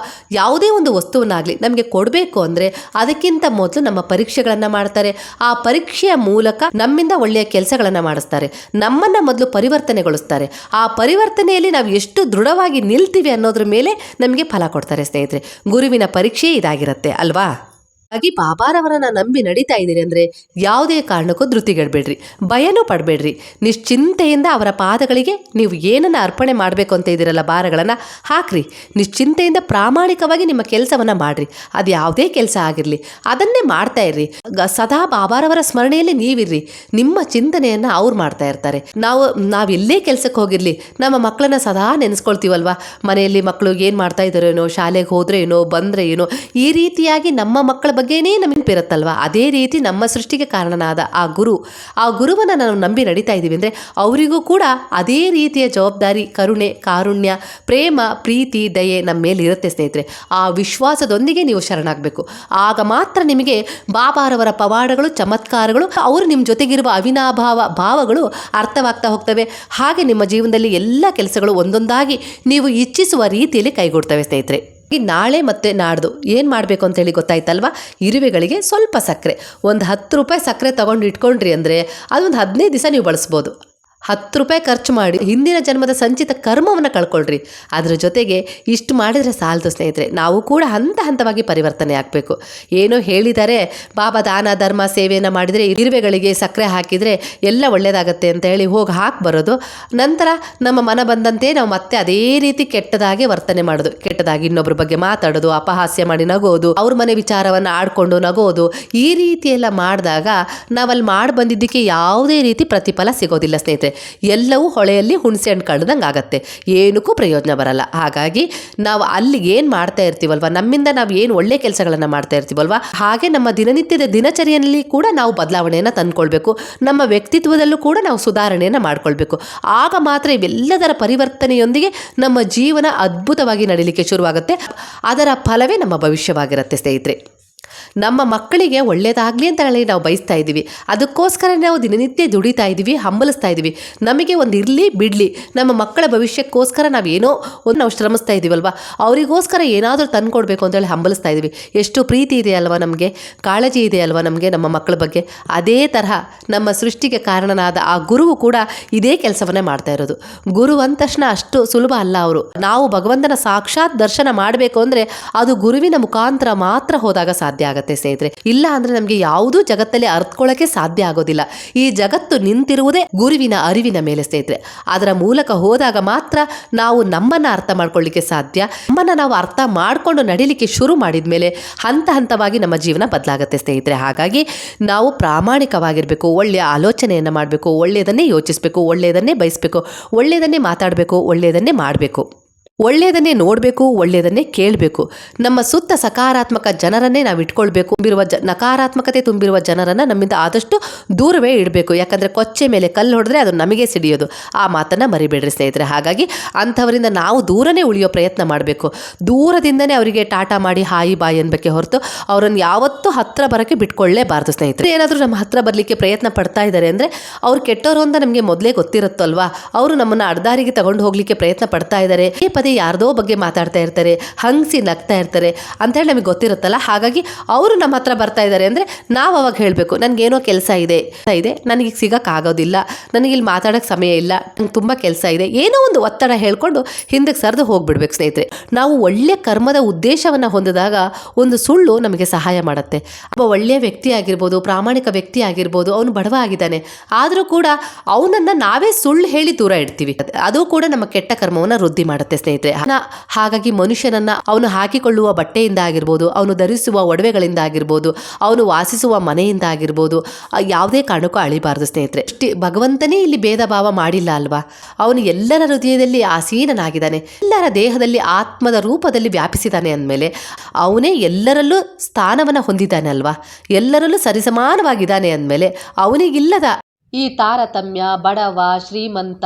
ಯಾವುದೇ ಒಂದು ವಸ್ತುವನ್ನಾಗಲಿ ನಮಗೆ ಕೊಡಬೇಕು ಅಂದರೆ ಅದಕ್ಕಿಂತ ಮೊದಲು ನಮ್ಮ ಪರೀಕ್ಷೆಗಳನ್ನು ಮಾಡ್ತಾರೆ. ಆ ಪರೀಕ್ಷೆಯ ಮೂಲಕ ನಮ್ಮಿಂದ ಒಳ್ಳೆಯ ಕೆಲಸಗಳನ್ನು ಮಾಡಿಸ್ತಾರೆ. ನಮ್ಮನ್ನು ಮೊದಲು ಪರಿವರ್ತನೆಗೊಳಿಸ್ತಾರೆ. ಆ ಪರಿವರ್ತನೆಯಲ್ಲಿ ನಾವು ಎಷ್ಟು ದೃಢವಾಗಿ ನಿಲ್ತೀವಿ ಅನ್ನೋದ್ರ ಮೇಲೆ ನಮಗೆ ಫಲ ಕೊಡ್ತಾರೆ ಸ್ನೇಹಿತರೆ. ಗುರುವಿನ ಪರೀಕ್ಷೆ ಇದಾಗಿರುತ್ತೆ, ಅಲ್ವಾ? va. ಹಾಗಾಗಿ ಬಾಬಾರವರನ್ನ ನಂಬಿ ನಡೀತಾ ಇದ್ದೀರಿ ಅಂದರೆ ಯಾವುದೇ ಕಾರಣಕ್ಕೂ ಧೃತಿಗೆಡಬೇಡ್ರಿ, ಭಯನೂ ಪಡಬೇಡ್ರಿ. ನಿಶ್ಚಿಂತೆಯಿಂದ ಅವರ ಪಾದಗಳಿಗೆ ನೀವು ಏನನ್ನು ಅರ್ಪಣೆ ಮಾಡಬೇಕು ಅಂತ ಇದ್ದೀರಲ್ಲ ಭಾರಗಳನ್ನು, ಹಾಕ್ರಿ. ನಿಶ್ಚಿಂತೆಯಿಂದ ಪ್ರಾಮಾಣಿಕವಾಗಿ ನಿಮ್ಮ ಕೆಲಸವನ್ನು ಮಾಡಿರಿ. ಅದು ಯಾವುದೇ ಕೆಲಸ ಆಗಿರಲಿ, ಅದನ್ನೇ ಮಾಡ್ತಾ ಇರ್ರಿ. ಸದಾ ಬಾಬಾರವರ ಸ್ಮರಣೆಯಲ್ಲಿ ನೀವಿರ್ರಿ. ನಿಮ್ಮ ಚಿಂತನೆಯನ್ನು ಅವ್ರು ಮಾಡ್ತಾ ಇರ್ತಾರೆ. ನಾವು ನಾವು ಎಲ್ಲೇ ಕೆಲಸಕ್ಕೆ ಹೋಗಿರಲಿ, ನಮ್ಮ ಮಕ್ಕಳನ್ನ ಸದಾ ನೆನೆಸ್ಕೊಳ್ತೀವಲ್ವಾ? ಮನೆಯಲ್ಲಿ ಮಕ್ಕಳು ಏನು ಮಾಡ್ತಾ ಇದ್ದಾರೇನೋ, ಶಾಲೆಗೆ ಹೋದ್ರೆ ಏನೋ ಬಂದರೆ ಏನೋ ಈ ರೀತಿಯಾಗಿ ನಮ್ಮ ಮಕ್ಕಳ ಬಗ್ಗೆನೇ ನಮಗೆ ಇರುತ್ತಲ್ವಾ ಅದೇ ರೀತಿ ನಮ್ಮ ಸೃಷ್ಟಿಗೆ ಕಾರಣನಾದ ಆ ಗುರು, ಆ ಗುರುವನ್ನು ನಾವು ನಂಬಿ ನಡೀತಾ ಇದ್ದೀವಿ ಅಂದರೆ ಅವರಿಗೂ ಕೂಡ ಅದೇ ರೀತಿಯ ಜವಾಬ್ದಾರಿ, ಕರುಣೆ, ಕಾರುಣ್ಯ, ಪ್ರೇಮ, ಪ್ರೀತಿ, ದಯೆ ನಮ್ಮ ಮೇಲೆ ಇರುತ್ತೆ ಸ್ನೇಹಿತರೆ. ಆ ವಿಶ್ವಾಸದೊಂದಿಗೆ ನೀವು ಶರಣಾಗಬೇಕು. ಆಗ ಮಾತ್ರ ನಿಮಗೆ ಬಾಬಾರವರ ಪವಾಡಗಳು, ಚಮತ್ಕಾರಗಳು, ಅವರು ನಿಮ್ಮ ಜೊತೆಗಿರುವ ಅವಿನಾಭಾವ ಭಾವಗಳು ಅರ್ಥವಾಗ್ತಾ ಹೋಗ್ತವೆ. ಹಾಗೆ ನಿಮ್ಮ ಜೀವನದಲ್ಲಿ ಎಲ್ಲ ಕೆಲಸಗಳು ಒಂದೊಂದಾಗಿ ನೀವು ಇಚ್ಛಿಸುವ ರೀತಿಯಲ್ಲಿ ಕೈಗೂಡ್ತವೆ ಸ್ನೇಹಿತರೆ. ಈ ನಾಳೆ ಮತ್ತೆ ನಾಡ್ದು ಏನು ಮಾಡಬೇಕು ಅಂತೇಳಿ ಗೊತ್ತಾಯ್ತಲ್ವಾ? ಇರುವೆಗಳಿಗೆ ಸ್ವಲ್ಪ ಸಕ್ಕರೆ. ಒಂದು ಹತ್ತು ರೂಪಾಯಿ ಸಕ್ಕರೆ ತಗೊಂಡು ಇಟ್ಕೊಂಡ್ರಿ ಅಂದರೆ ಅದೊಂದು ಹದಿನೈದು ದಿವಸ ನೀವು ಬಳಸ್ಬೋದು. ಹತ್ತು ರೂಪಾಯಿ ಖರ್ಚು ಮಾಡಿ ಹಿಂದಿನ ಜನ್ಮದ ಸಂಚಿತ ಕರ್ಮವನ್ನು ಕಳ್ಕೊಳ್ರಿ. ಅದರ ಜೊತೆಗೆ ಇಷ್ಟು ಮಾಡಿದರೆ ಸಾಲದು ಸ್ನೇಹಿತರೆ, ನಾವು ಕೂಡ ಹಂತ ಹಂತವಾಗಿ ಪರಿವರ್ತನೆ ಆಗಬೇಕು. ಏನೋ ಹೇಳಿದ್ದಾರೆ ಬಾಬಾ ದಾನ, ಧರ್ಮ, ಸೇವೆಯನ್ನು ಮಾಡಿದರೆ ಇರುವೆಗಳಿಗೆ ಸಕ್ಕರೆ ಹಾಕಿದರೆ ಎಲ್ಲ ಒಳ್ಳೆಯದಾಗತ್ತೆ ಅಂತ ಹೇಳಿ ಹೋಗಿ ಹಾಕಿ ಬರೋದು. ನಂತರ ನಮ್ಮ ಮನ ಬಂದಂತೆ ನಾವು ಮತ್ತೆ ಅದೇ ರೀತಿ ಕೆಟ್ಟದಾಗಿ ವರ್ತನೆ ಮಾಡೋದು. ಕೆಟ್ಟದಾಗಿ ಇನ್ನೊಬ್ಬರ ಬಗ್ಗೆ ಮಾತಾಡೋದು, ಅಪಹಾಸ್ಯ ಮಾಡಿ ನಗೋದು, ಅವ್ರ ಮನೆ ವಿಚಾರವನ್ನು ಆಡಿಕೊಂಡು ನಗೋದು, ಈ ರೀತಿಯೆಲ್ಲ ಮಾಡಿದಾಗ ನಾವಲ್ಲಿ ಮಾಡಿ ಬಂದಿದ್ದಕ್ಕೆ ಯಾವುದೇ ರೀತಿ ಪ್ರತಿಫಲ ಸಿಗೋದಿಲ್ಲ ಸ್ನೇಹಿತರೆ. ಎಲ್ಲವೂ ಹೊಳೆಯಲ್ಲಿ ಹುಣಸೆ ಹಣ್ಣು ಕಳೆದಂಗೆ ಆಗತ್ತೆ. ಏನಕ್ಕೂ ಪ್ರಯೋಜನ ಬರಲ್ಲ. ಹಾಗಾಗಿ ನಾವು ಅಲ್ಲಿ ಏನು ಮಾಡ್ತಾ ಇರ್ತೀವಲ್ವ? ನಮ್ಮಿಂದ ನಾವು ಏನು ಒಳ್ಳೆ ಕೆಲಸಗಳನ್ನು ಮಾಡ್ತಾ ಇರ್ತೀವಲ್ವ? ಹಾಗೆ ನಮ್ಮ ದಿನನಿತ್ಯದ ದಿನಚರಿಯಲ್ಲಿ ಕೂಡ ನಾವು ಬದಲಾವಣೆಯನ್ನು ತಂದ್ಕೊಳ್ಬೇಕು. ನಮ್ಮ ವ್ಯಕ್ತಿತ್ವದಲ್ಲೂ ಕೂಡ ನಾವು ಸುಧಾರಣೆಯನ್ನು ಮಾಡ್ಕೊಳ್ಬೇಕು. ಆಗ ಮಾತ್ರ ಇವೆಲ್ಲದರ ಪರಿವರ್ತನೆಯೊಂದಿಗೆ ನಮ್ಮ ಜೀವನ ಅದ್ಭುತವಾಗಿ ನಡೀಲಿಕ್ಕೆ ಶುರುವಾಗುತ್ತೆ. ಅದರ ಫಲವೇ ನಮ್ಮ ಭವಿಷ್ಯವಾಗಿರುತ್ತೆ ಸ್ನೇಹಿತರೆ. ನಮ್ಮ ಮಕ್ಕಳಿಗೆ ಒಳ್ಳೆಯದಾಗಲಿ ಅಂತ ಹೇಳಿ ನಾವು ಬಯಸ್ತಾ ಇದ್ದೀವಿ. ಅದಕ್ಕೋಸ್ಕರ ನಾವು ದಿನನಿತ್ಯ ದುಡಿತಾ ಇದ್ದೀವಿ, ಹಂಬಲಿಸ್ತಾ ಇದ್ದೀವಿ. ನಮಗೆ ಒಂದು ಇರಲಿ, ಬಿಡಲಿ, ನಮ್ಮ ಮಕ್ಕಳ ಭವಿಷ್ಯಕ್ಕೋಸ್ಕರ ನಾವು ಏನೋ ಒಂದು ನಾವು ಶ್ರಮಿಸ್ತಾ ಇದ್ದೀವಲ್ವ? ಅವರಿಗೋಸ್ಕರ ಏನಾದರೂ ತಂದ್ಕೊಡ್ಬೇಕು ಅಂತೇಳಿ ಹಂಬಲಿಸ್ತಾ ಇದ್ದೀವಿ. ಎಷ್ಟು ಪ್ರೀತಿ ಇದೆ ಅಲ್ವಾ ನಮಗೆ? ಕಾಳಜಿ ಇದೆ ಅಲ್ವಾ ನಮಗೆ ನಮ್ಮ ಮಕ್ಕಳ ಬಗ್ಗೆ? ಅದೇ ತರಹ ನಮ್ಮ ಸೃಷ್ಟಿಗೆ ಕಾರಣನಾದ ಆ ಗುರುವು ಕೂಡ ಇದೇ ಕೆಲಸವನ್ನೇ ಮಾಡ್ತಾ ಇರೋದು. ಗುರು ಅಂದ ತಕ್ಷಣ ಅಷ್ಟು ಸುಲಭ ಅಲ್ಲ ಅವರು. ನಾವು ಭಗವಂತನ ಸಾಕ್ಷಾತ್ ದರ್ಶನ ಮಾಡಬೇಕು ಅಂದರೆ ಅದು ಗುರುವಿನ ಮುಖಾಂತರ ಮಾತ್ರ ಹೋದಾಗ ಸಾಧ್ಯ ಆಗುತ್ತೆ. ಸ್ನೇಹಿತರೆ. ಇಲ್ಲ ಅಂದ್ರೆ ನಮಗೆ ಯಾವುದೂ ಜಗತ್ತಲ್ಲಿ ಅರ್ಥಕೊಳ್ಳಕ್ಕೆ ಸಾಧ್ಯ ಆಗೋದಿಲ್ಲ. ಈ ಜಗತ್ತು ನಿಂತಿರುವುದೇ ಗುರುವಿನ ಅರಿವಿನ ಮೇಲೆ ಸ್ನೇಹಿತರೆ. ಅದರ ಮೂಲಕ ಹೋದಾಗ ಮಾತ್ರ ನಾವು ನಮ್ಮನ್ನ ಅರ್ಥ ಮಾಡ್ಕೊಳ್ಳಿಕ್ಕೆ ಸಾಧ್ಯ. ನಮ್ಮನ್ನ ನಾವು ಅರ್ಥ ಮಾಡಿಕೊಂಡು ನಡೀಲಿಕ್ಕೆ ಶುರು ಮಾಡಿದ ಮೇಲೆ ಹಂತ ಹಂತವಾಗಿ ನಮ್ಮ ಜೀವನ ಬದಲಾಗುತ್ತೆ ಸ್ನೇಹಿತರೆ. ಹಾಗಾಗಿ ನಾವು ಪ್ರಾಮಾಣಿಕವಾಗಿರಬೇಕು, ಒಳ್ಳೆಯ ಆಲೋಚನೆಯನ್ನು ಮಾಡಬೇಕು, ಒಳ್ಳೆಯದನ್ನೇ ಯೋಚಿಸಬೇಕು, ಒಳ್ಳೆಯದನ್ನೇ ಬಯಸಬೇಕು, ಒಳ್ಳೆಯದನ್ನೇ ಮಾತಾಡಬೇಕು, ಒಳ್ಳೆಯದನ್ನೇ ಮಾಡಬೇಕು. ಒಳ್ಳೆಯದನ್ನೇ ನೋಡಬೇಕು ಒಳ್ಳೆಯದನ್ನೇ ಕೇಳಬೇಕು. ನಮ್ಮ ಸುತ್ತ ಸಕಾರಾತ್ಮಕ ಜನರನ್ನೇ ನಾವು ಇಟ್ಕೊಳ್ಬೇಕು. ತುಂಬಿರುವ ಜ, ನಕಾರಾತ್ಮಕತೆ ತುಂಬಿರುವ ಜನರನ್ನು ನಮ್ಮಿಂದ ಆದಷ್ಟು ದೂರವೇ ಇಡಬೇಕು. ಯಾಕಂದರೆ ಕೊಚ್ಚೆ ಮೇಲೆ ಕಲ್ಲು ಹೊಡೆದ್ರೆ ಅದು ನಮಗೆ ಸಿಡಿಯೋದು. ಆ ಮಾತನ್ನು ಮರಿಬೇಡ್ರಿ ಸ್ನೇಹಿತರೆ. ಹಾಗಾಗಿ ಅಂಥವರಿಂದ ನಾವು ದೂರನೇ ಉಳಿಯೋ ಪ್ರಯತ್ನ ಮಾಡಬೇಕು. ದೂರದಿಂದನೇ ಅವರಿಗೆ ಟಾಟಾ ಮಾಡಿ ಹಾಯಿ ಬಾಯಿ ಅನ್ಬೇಕೆ ಹೊರತು ಅವರನ್ನು ಯಾವತ್ತೂ ಹತ್ತಿರ ಬರೋಕ್ಕೆ ಬಿಟ್ಕೊಳ್ಳೇಬಾರ್ದು ಸ್ನೇಹಿತರೆ. ಏನಾದರೂ ನಮ್ಮ ಹತ್ತಿರ ಬರಲಿಕ್ಕೆ ಪ್ರಯತ್ನ ಪಡ್ತಾ ಇದ್ದಾರೆ ಅಂದರೆ ಅವ್ರು ಕೆಟ್ಟವರು ಅಂತ ನಮಗೆ ಮೊದಲೇ ಗೊತ್ತಿರುತ್ತಲ್ವಾ? ಅವರು ನಮ್ಮನ್ನು ಅಡ್ದಾರಿಗೆ ತಗೊಂಡು ಹೋಗಲಿಕ್ಕೆ ಪ್ರಯತ್ನ ಪಡ್ತಾ ಇದ್ದಾರೆ ಪದೇ ಪದೇ ಯಾರ್ದೋ ಬಗ್ಗೆ ಮಾತಾಡ್ತಾ ಇರ್ತಾರೆ, ಹಂಗ್ಸಿ ನಗ್ತಾ ಇರ್ತಾರೆ ಅಂತೇಳಿ ನಮಗೆ ಗೊತ್ತಿರುತ್ತಲ್ಲ? ಹಾಗಾಗಿ ಅವರು ನಮ್ಮ ಹತ್ರ ಬರ್ತಾ ಇದ್ದಾರೆ ಅಂದರೆ ನಾವು ಅವಾಗ ಹೇಳಬೇಕು, ನನಗೇನೋ ಕೆಲಸ ಇದೆ ಇದೆ, ನನಗೆ ಸಿಗೋಕ್ಕಾಗೋದಿಲ್ಲ, ನನಗೆ ಇಲ್ಲಿ ಮಾತಾಡೋಕೆ ಸಮಯ ಇಲ್ಲ, ನಂಗೆ ತುಂಬ ಕೆಲಸ ಇದೆ, ಏನೋ ಒಂದು ಒತ್ತಡ ಹೇಳ್ಕೊಂಡು ಹಿಂದಕ್ಕೆ ಸರಿದು ಹೋಗ್ಬಿಡ್ಬೇಕು ಸ್ನೇಹಿತರೆ. ನಾವು ಒಳ್ಳೆಯ ಕರ್ಮದ ಉದ್ದೇಶವನ್ನು ಹೊಂದಿದಾಗ ಒಂದು ಸುಳ್ಳು ನಮಗೆ ಸಹಾಯ ಮಾಡುತ್ತೆ. ಒಬ್ಬ ಒಳ್ಳೆಯ ವ್ಯಕ್ತಿ ಆಗಿರ್ಬೋದು, ಪ್ರಾಮಾಣಿಕ ವ್ಯಕ್ತಿ ಆಗಿರ್ಬೋದು, ಅವನು ಬಡವ ಆಗಿದ್ದಾನೆ, ಆದರೂ ಕೂಡ ಅವನನ್ನು ನಾವೇ ಸುಳ್ಳು ಹೇಳಿ ದೂರ ಇಡ್ತೀವಿ. ಅದು ಕೂಡ ನಮ್ಮ ಕೆಟ್ಟ ಕರ್ಮವನ್ನು ವೃದ್ಧಿ ಮಾಡುತ್ತೆ ಸ್ನೇಹಿತರೆ. ಸ್ನೇಹಿತರೆ ಹಾಗಾಗಿ ಮನುಷ್ಯನನ್ನ ಅವನು ಹಾಕಿಕೊಳ್ಳುವ ಬಟ್ಟೆಯಿಂದ ಆಗಿರ್ಬೋದು ಅವನು ಧರಿಸುವ ಒಡವೆಗಳಿಂದ ಆಗಿರ್ಬೋದು ಅವನು ವಾಸಿಸುವ ಮನೆಯಿಂದ ಆಗಿರ್ಬೋದು ಯಾವುದೇ ಕಾರಣಕ್ಕೂ ಅಳಿಬಾರದು ಸ್ನೇಹಿತರೆ. ಭಗವಂತನೇ ಇಲ್ಲಿ ಭೇದ ಭಾವ ಮಾಡಿಲ್ಲ ಅಲ್ವಾ? ಅವನು ಎಲ್ಲರ ಹೃದಯದಲ್ಲಿ ಆಸೀನನಾಗಿದ್ದಾನೆ, ಎಲ್ಲರ ದೇಹದಲ್ಲಿ ಆತ್ಮದ ರೂಪದಲ್ಲಿ ವ್ಯಾಪಿಸಿದ್ದಾನೆ ಅಂದಮೇಲೆ ಅವನೇ ಎಲ್ಲರಲ್ಲೂ ಸ್ಥಾನವನ್ನು ಹೊಂದಿದ್ದಾನೆ ಅಲ್ವಾ? ಎಲ್ಲರಲ್ಲೂ ಸರಿಸಮಾನವಾಗಿದ್ದಾನೆ ಅಂದಮೇಲೆ ಅವನಿಗಿಲ್ಲದ ಈ ತಾರತಮ್ಯ, ಬಡವ, ಶ್ರೀಮಂತ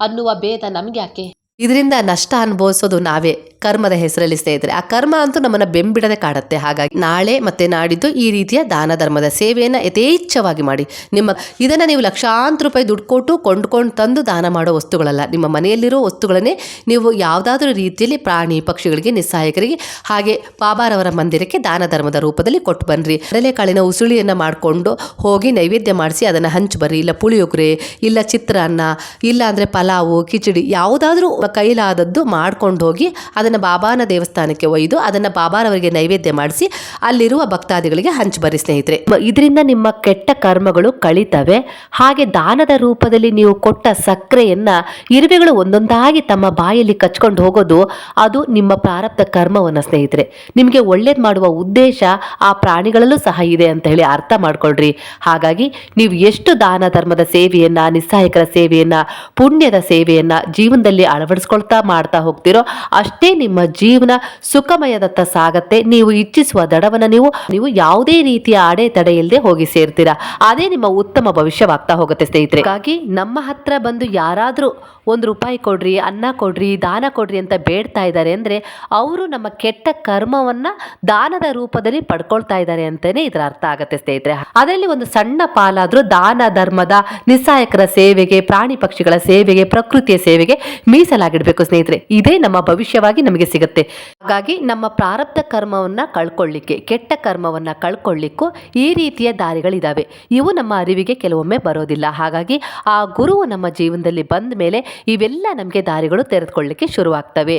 ಅನ್ನುವ ಭೇದ ನಮ್ಗೆ ಯಾಕೆ ಇದರಿಂದ ನಷ್ಟ ಅನುಭವಿಸೋದು ನಾವೇ ಕರ್ಮದ ಹೆಸರಲ್ಲಿ ಸ್ನೇಹಿತರೆ. ಆ ಕರ್ಮ ಅಂತೂ ನಮ್ಮನ್ನ ಬೆಂಬಿಡದೆ ಕಾಡುತ್ತೆ. ಹಾಗಾಗಿ ನಾಳೆ ಮತ್ತೆ ನಾಡಿದ್ದು ಈ ರೀತಿಯ ದಾನ ಧರ್ಮದ ಸೇವೆಯನ್ನು ಯಥೇಚ್ಛವಾಗಿ ಮಾಡಿ. ನಿಮ್ಮ ಇದನ್ನು ನೀವು ಲಕ್ಷಾಂತರ ರೂಪಾಯಿ ದುಡ್ಡು ಕೊಟ್ಟು ಕೊಂಡ್ಕೊಂಡು ತಂದು ದಾನ ಮಾಡೋ ವಸ್ತುಗಳಲ್ಲ. ನಿಮ್ಮ ಮನೆಯಲ್ಲಿರೋ ವಸ್ತುಗಳನ್ನೇ ನೀವು ಯಾವುದಾದ್ರೂ ರೀತಿಯಲ್ಲಿ ಪ್ರಾಣಿ ಪಕ್ಷಿಗಳಿಗೆ ನಿಸ್ಸಹಾಯಕರಿಗೆ ಹಾಗೆ ಬಾಬಾರವರ ಮಂದಿರಕ್ಕೆ ದಾನ ಧರ್ಮದ ರೂಪದಲ್ಲಿ ಕೊಟ್ಟು ಬನ್ನಿರಿ ಕಡಲೆಕಾಳಿನ ಉಸುಳಿಯನ್ನು ಮಾಡಿಕೊಂಡು ಹೋಗಿ ನೈವೇದ್ಯ ಮಾಡಿಸಿ ಅದನ್ನು ಹಂಚು ಬರ್ರಿ. ಇಲ್ಲ ಪುಳಿಯೋಗರೆ, ಇಲ್ಲ ಚಿತ್ರಾನ್ನ, ಇಲ್ಲ ಅಂದರೆ ಪಲಾವು, ಕಿಚಡಿ, ಯಾವುದಾದ್ರೂ ಕೈಲಾದದ್ದು ಮಾಡ್ಕೊಂಡು ಹೋಗಿ ಅದನ್ನು ಬಾಬಾನ ದೇವಸ್ಥಾನಕ್ಕೆ ಒಯ್ದು ಅದನ್ನು ಬಾಬಾರವರಿಗೆ ನೈವೇದ್ಯ ಮಾಡಿಸಿ ಅಲ್ಲಿರುವ ಭಕ್ತಾದಿಗಳಿಗೆ ಹಂಚು ಬರಿ ಸ್ನೇಹಿತರೆ. ಇದರಿಂದ ನಿಮ್ಮ ಕೆಟ್ಟ ಕರ್ಮಗಳು ಕಳಿತವೆ. ಹಾಗೆ ದಾನದ ರೂಪದಲ್ಲಿ ನೀವು ಕೊಟ್ಟ ಸಕ್ಕರೆಯನ್ನ ಇರುವೆಗಳು ಒಂದೊಂದಾಗಿ ತಮ್ಮ ಬಾಯಲ್ಲಿ ಕಚ್ಕೊಂಡು ಹೋಗೋದು, ಅದು ನಿಮ್ಮ ಪ್ರಾರಬ್ಧ ಕರ್ಮವನ್ನ ಸ್ನೇಹಿತರೆ. ನಿಮಗೆ ಒಳ್ಳೇದು ಮಾಡುವ ಉದ್ದೇಶ ಆ ಪ್ರಾಣಿಗಳಲ್ಲೂ ಸಹ ಇದೆ ಅಂತ ಹೇಳಿ ಅರ್ಥ ಮಾಡ್ಕೊಳ್ರಿ. ಹಾಗಾಗಿ ನೀವು ಎಷ್ಟು ದಾನ ಧರ್ಮದ ಸೇವೆಯನ್ನ ನಿಸ್ಸಹಾಯಕರ ಸೇವೆಯನ್ನ, ಪುಣ್ಯದ ಸೇವೆಯನ್ನ ಜೀವನದಲ್ಲಿ ಅಳವಡಿಸ್ಕೊಳ್ತಾ ಮಾಡ್ತಾ ಹೋಗ್ತಿರೋ ಅಷ್ಟೇ ನಿಮ್ಮ ಜೀವನ ಸುಖಮಯದತ್ತ ಸಾಗತ್ತೆ. ನೀವು ಇಚ್ಛಿಸುವ ದಡವನ್ನು ನೀವು ನೀವು ಯಾವುದೇ ರೀತಿಯ ಅಡೆತಡೆ ಇಲ್ಲದೆ ಹೋಗಿ ಸೇರ್ತೀರಾ. ಅದೇ ನಿಮ್ಮ ಉತ್ತಮ ಭವಿಷ್ಯವಾಗ್ತಾ ಹೋಗುತ್ತೆ ಸ್ನೇಹಿತರೆ. ಹಾಗಾಗಿ ನಮ್ಮ ಹತ್ರ ಬಂದು ಯಾರಾದರೂ ಒಂದು ರೂಪಾಯಿ ಕೊಡ್ರಿ, ಅನ್ನ ಕೊಡ್ರಿ, ದಾನ ಕೊಡ್ರಿ ಅಂತ ಬೇಡ್ತಾ ಇದ್ದಾರೆ ಅಂದರೆ ಅವರು ನಮ್ಮ ಕೆಟ್ಟ ಕರ್ಮವನ್ನು ದಾನದ ರೂಪದಲ್ಲಿ ಪಡ್ಕೊಳ್ತಾ ಇದ್ದಾರೆ ಅಂತಲೇ ಇದರ ಅರ್ಥ ಆಗುತ್ತೆ ಸ್ನೇಹಿತರೆ. ಅದರಲ್ಲಿ ಒಂದು ಸಣ್ಣ ಪಾಲಾದರೂ ದಾನ, ಧರ್ಮದ ನಿಸ್ಸಾಯಕರ ಸೇವೆಗೆ, ಪ್ರಾಣಿ ಪಕ್ಷಿಗಳ ಸೇವೆಗೆ, ಪ್ರಕೃತಿಯ ಸೇವೆಗೆ ಮೀಸಲಾಗಿಡ್ಬೇಕು ಸ್ನೇಹಿತರೆ. ಇದೇ ನಮ್ಮ ಭವಿಷ್ಯವಾಗಿ ನಮಗೆ ಸಿಗುತ್ತೆ. ಹಾಗಾಗಿ ನಮ್ಮ ಪ್ರಾರಬ್ಧ ಕರ್ಮವನ್ನ ಕಳ್ಕೊಳ್ಳಿಕ್ಕೆ, ಕೆಟ್ಟ ಕರ್ಮವನ್ನ ಕಳ್ಕೊಳ್ಳಿಕ್ಕೂ ಈ ರೀತಿಯ ದಾರಿಗಳಿದಾವೆ. ಇವು ನಮ್ಮ ಅರಿವಿಗೆ ಕೆಲವೊಮ್ಮೆ ಬರೋದಿಲ್ಲ. ಹಾಗಾಗಿ ಆ ಗುರುವು ನಮ್ಮ ಜೀವನದಲ್ಲಿ ಬಂದ ಮೇಲೆ ಇವೆಲ್ಲ ನಮಗೆ ದಾರಿಗಳು ತೆರೆದುಕೊಳ್ಳಿಕ್ಕೆ ಶುರುವಾಗ್ತವೆ.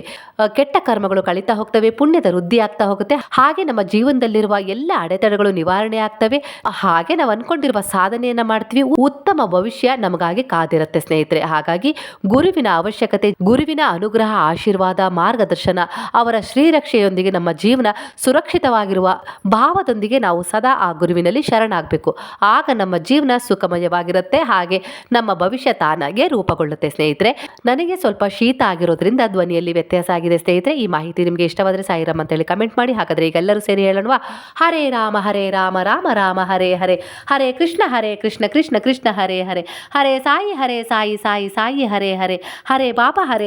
ಕೆಟ್ಟ ಕರ್ಮಗಳು ಕಳೀತಾ ಹೋಗ್ತವೆ, ಪುಣ್ಯದ ವೃದ್ಧಿ ಆಗ್ತಾ ಹೋಗುತ್ತೆ. ಹಾಗೆ ನಮ್ಮ ಜೀವನದಲ್ಲಿರುವ ಎಲ್ಲ ಅಡೆತಡೆಗಳು ನಿವಾರಣೆ ಆಗ್ತವೆ. ಹಾಗೆ ನಾವು ಅನ್ಕೊಂಡಿರುವ ಸಾಧನೆಯನ್ನ ಮಾಡ್ತೀವಿ. ಉತ್ತಮ ಭವಿಷ್ಯ ನಮಗಾಗಿ ಕಾದಿರುತ್ತೆ, ಸ್ನೇಹಿತರೆ. ಹಾಗಾಗಿ ಗುರುವಿನ ಅವಶ್ಯಕತೆ ಗುರುವಿನ ಅನುಗ್ರಹ, ಆಶೀರ್ವಾದ, ಮಾರ್ಗದರ್ಶನ, ಅವರ ಶ್ರೀರಕ್ಷೆಯೊಂದಿಗೆ ನಮ್ಮ ಜೀವನ ಸುರಕ್ಷಿತವಾಗಿರುವ ಭಾವದೊಂದಿಗೆ ನಾವು ಸದಾ ಆ ಗುರುವಿನಲ್ಲಿ ಶರಣಾಗಬೇಕು. ಆಗ ನಮ್ಮ ಜೀವನ ಸುಖಮಯವಾಗಿರುತ್ತೆ. ಹಾಗೆ ನಮ್ಮ ಭವಿಷ್ಯ ತಾನಾಗೆ ರೂಪುಗೊಳ್ಳುತ್ತೆ ಸ್ನೇಹಿತರೆ. ನನಗೆ ಸ್ವಲ್ಪ ಶೀತ ಆಗಿರೋದ್ರಿಂದ ಧ್ವನಿಯಲ್ಲಿ ವ್ಯತ್ಯಾಸ ಆಗಿದೆ ಸ್ನೇಹಿತರೆ. ಈ ಮಾಹಿತಿ ನಿಮಗೆ ಇಷ್ಟವಾದರೆ ಸಾಯಿರಾಮ್ ಅಂತೇಳಿ ಕಮೆಂಟ್ ಮಾಡಿ. ಹಾಗಾದರೆ ಈಗ ಎಲ್ಲರೂ ಸೇರಿ ಹೇಳೋಣವಾ? ಹರೇ ರಾಮ ಹರೇ ರಾಮ ರಾಮ ರಾಮ, ಹರೇ ಹರೇ. ಹರೇ ಕೃಷ್ಣ ಹರೇ ಕೃಷ್ಣ ಕೃಷ್ಣ ಕೃಷ್ಣ, ಹರೇ ಹರೇ. ಹರೇ ಸಾಯಿ ಹರೇ ಸಾಯಿ ಸಾಯಿ ಸಾಯಿ, ಹರೇ ಹರೇ. ಹರೇ ಬಾಬಾ, ಹರೇ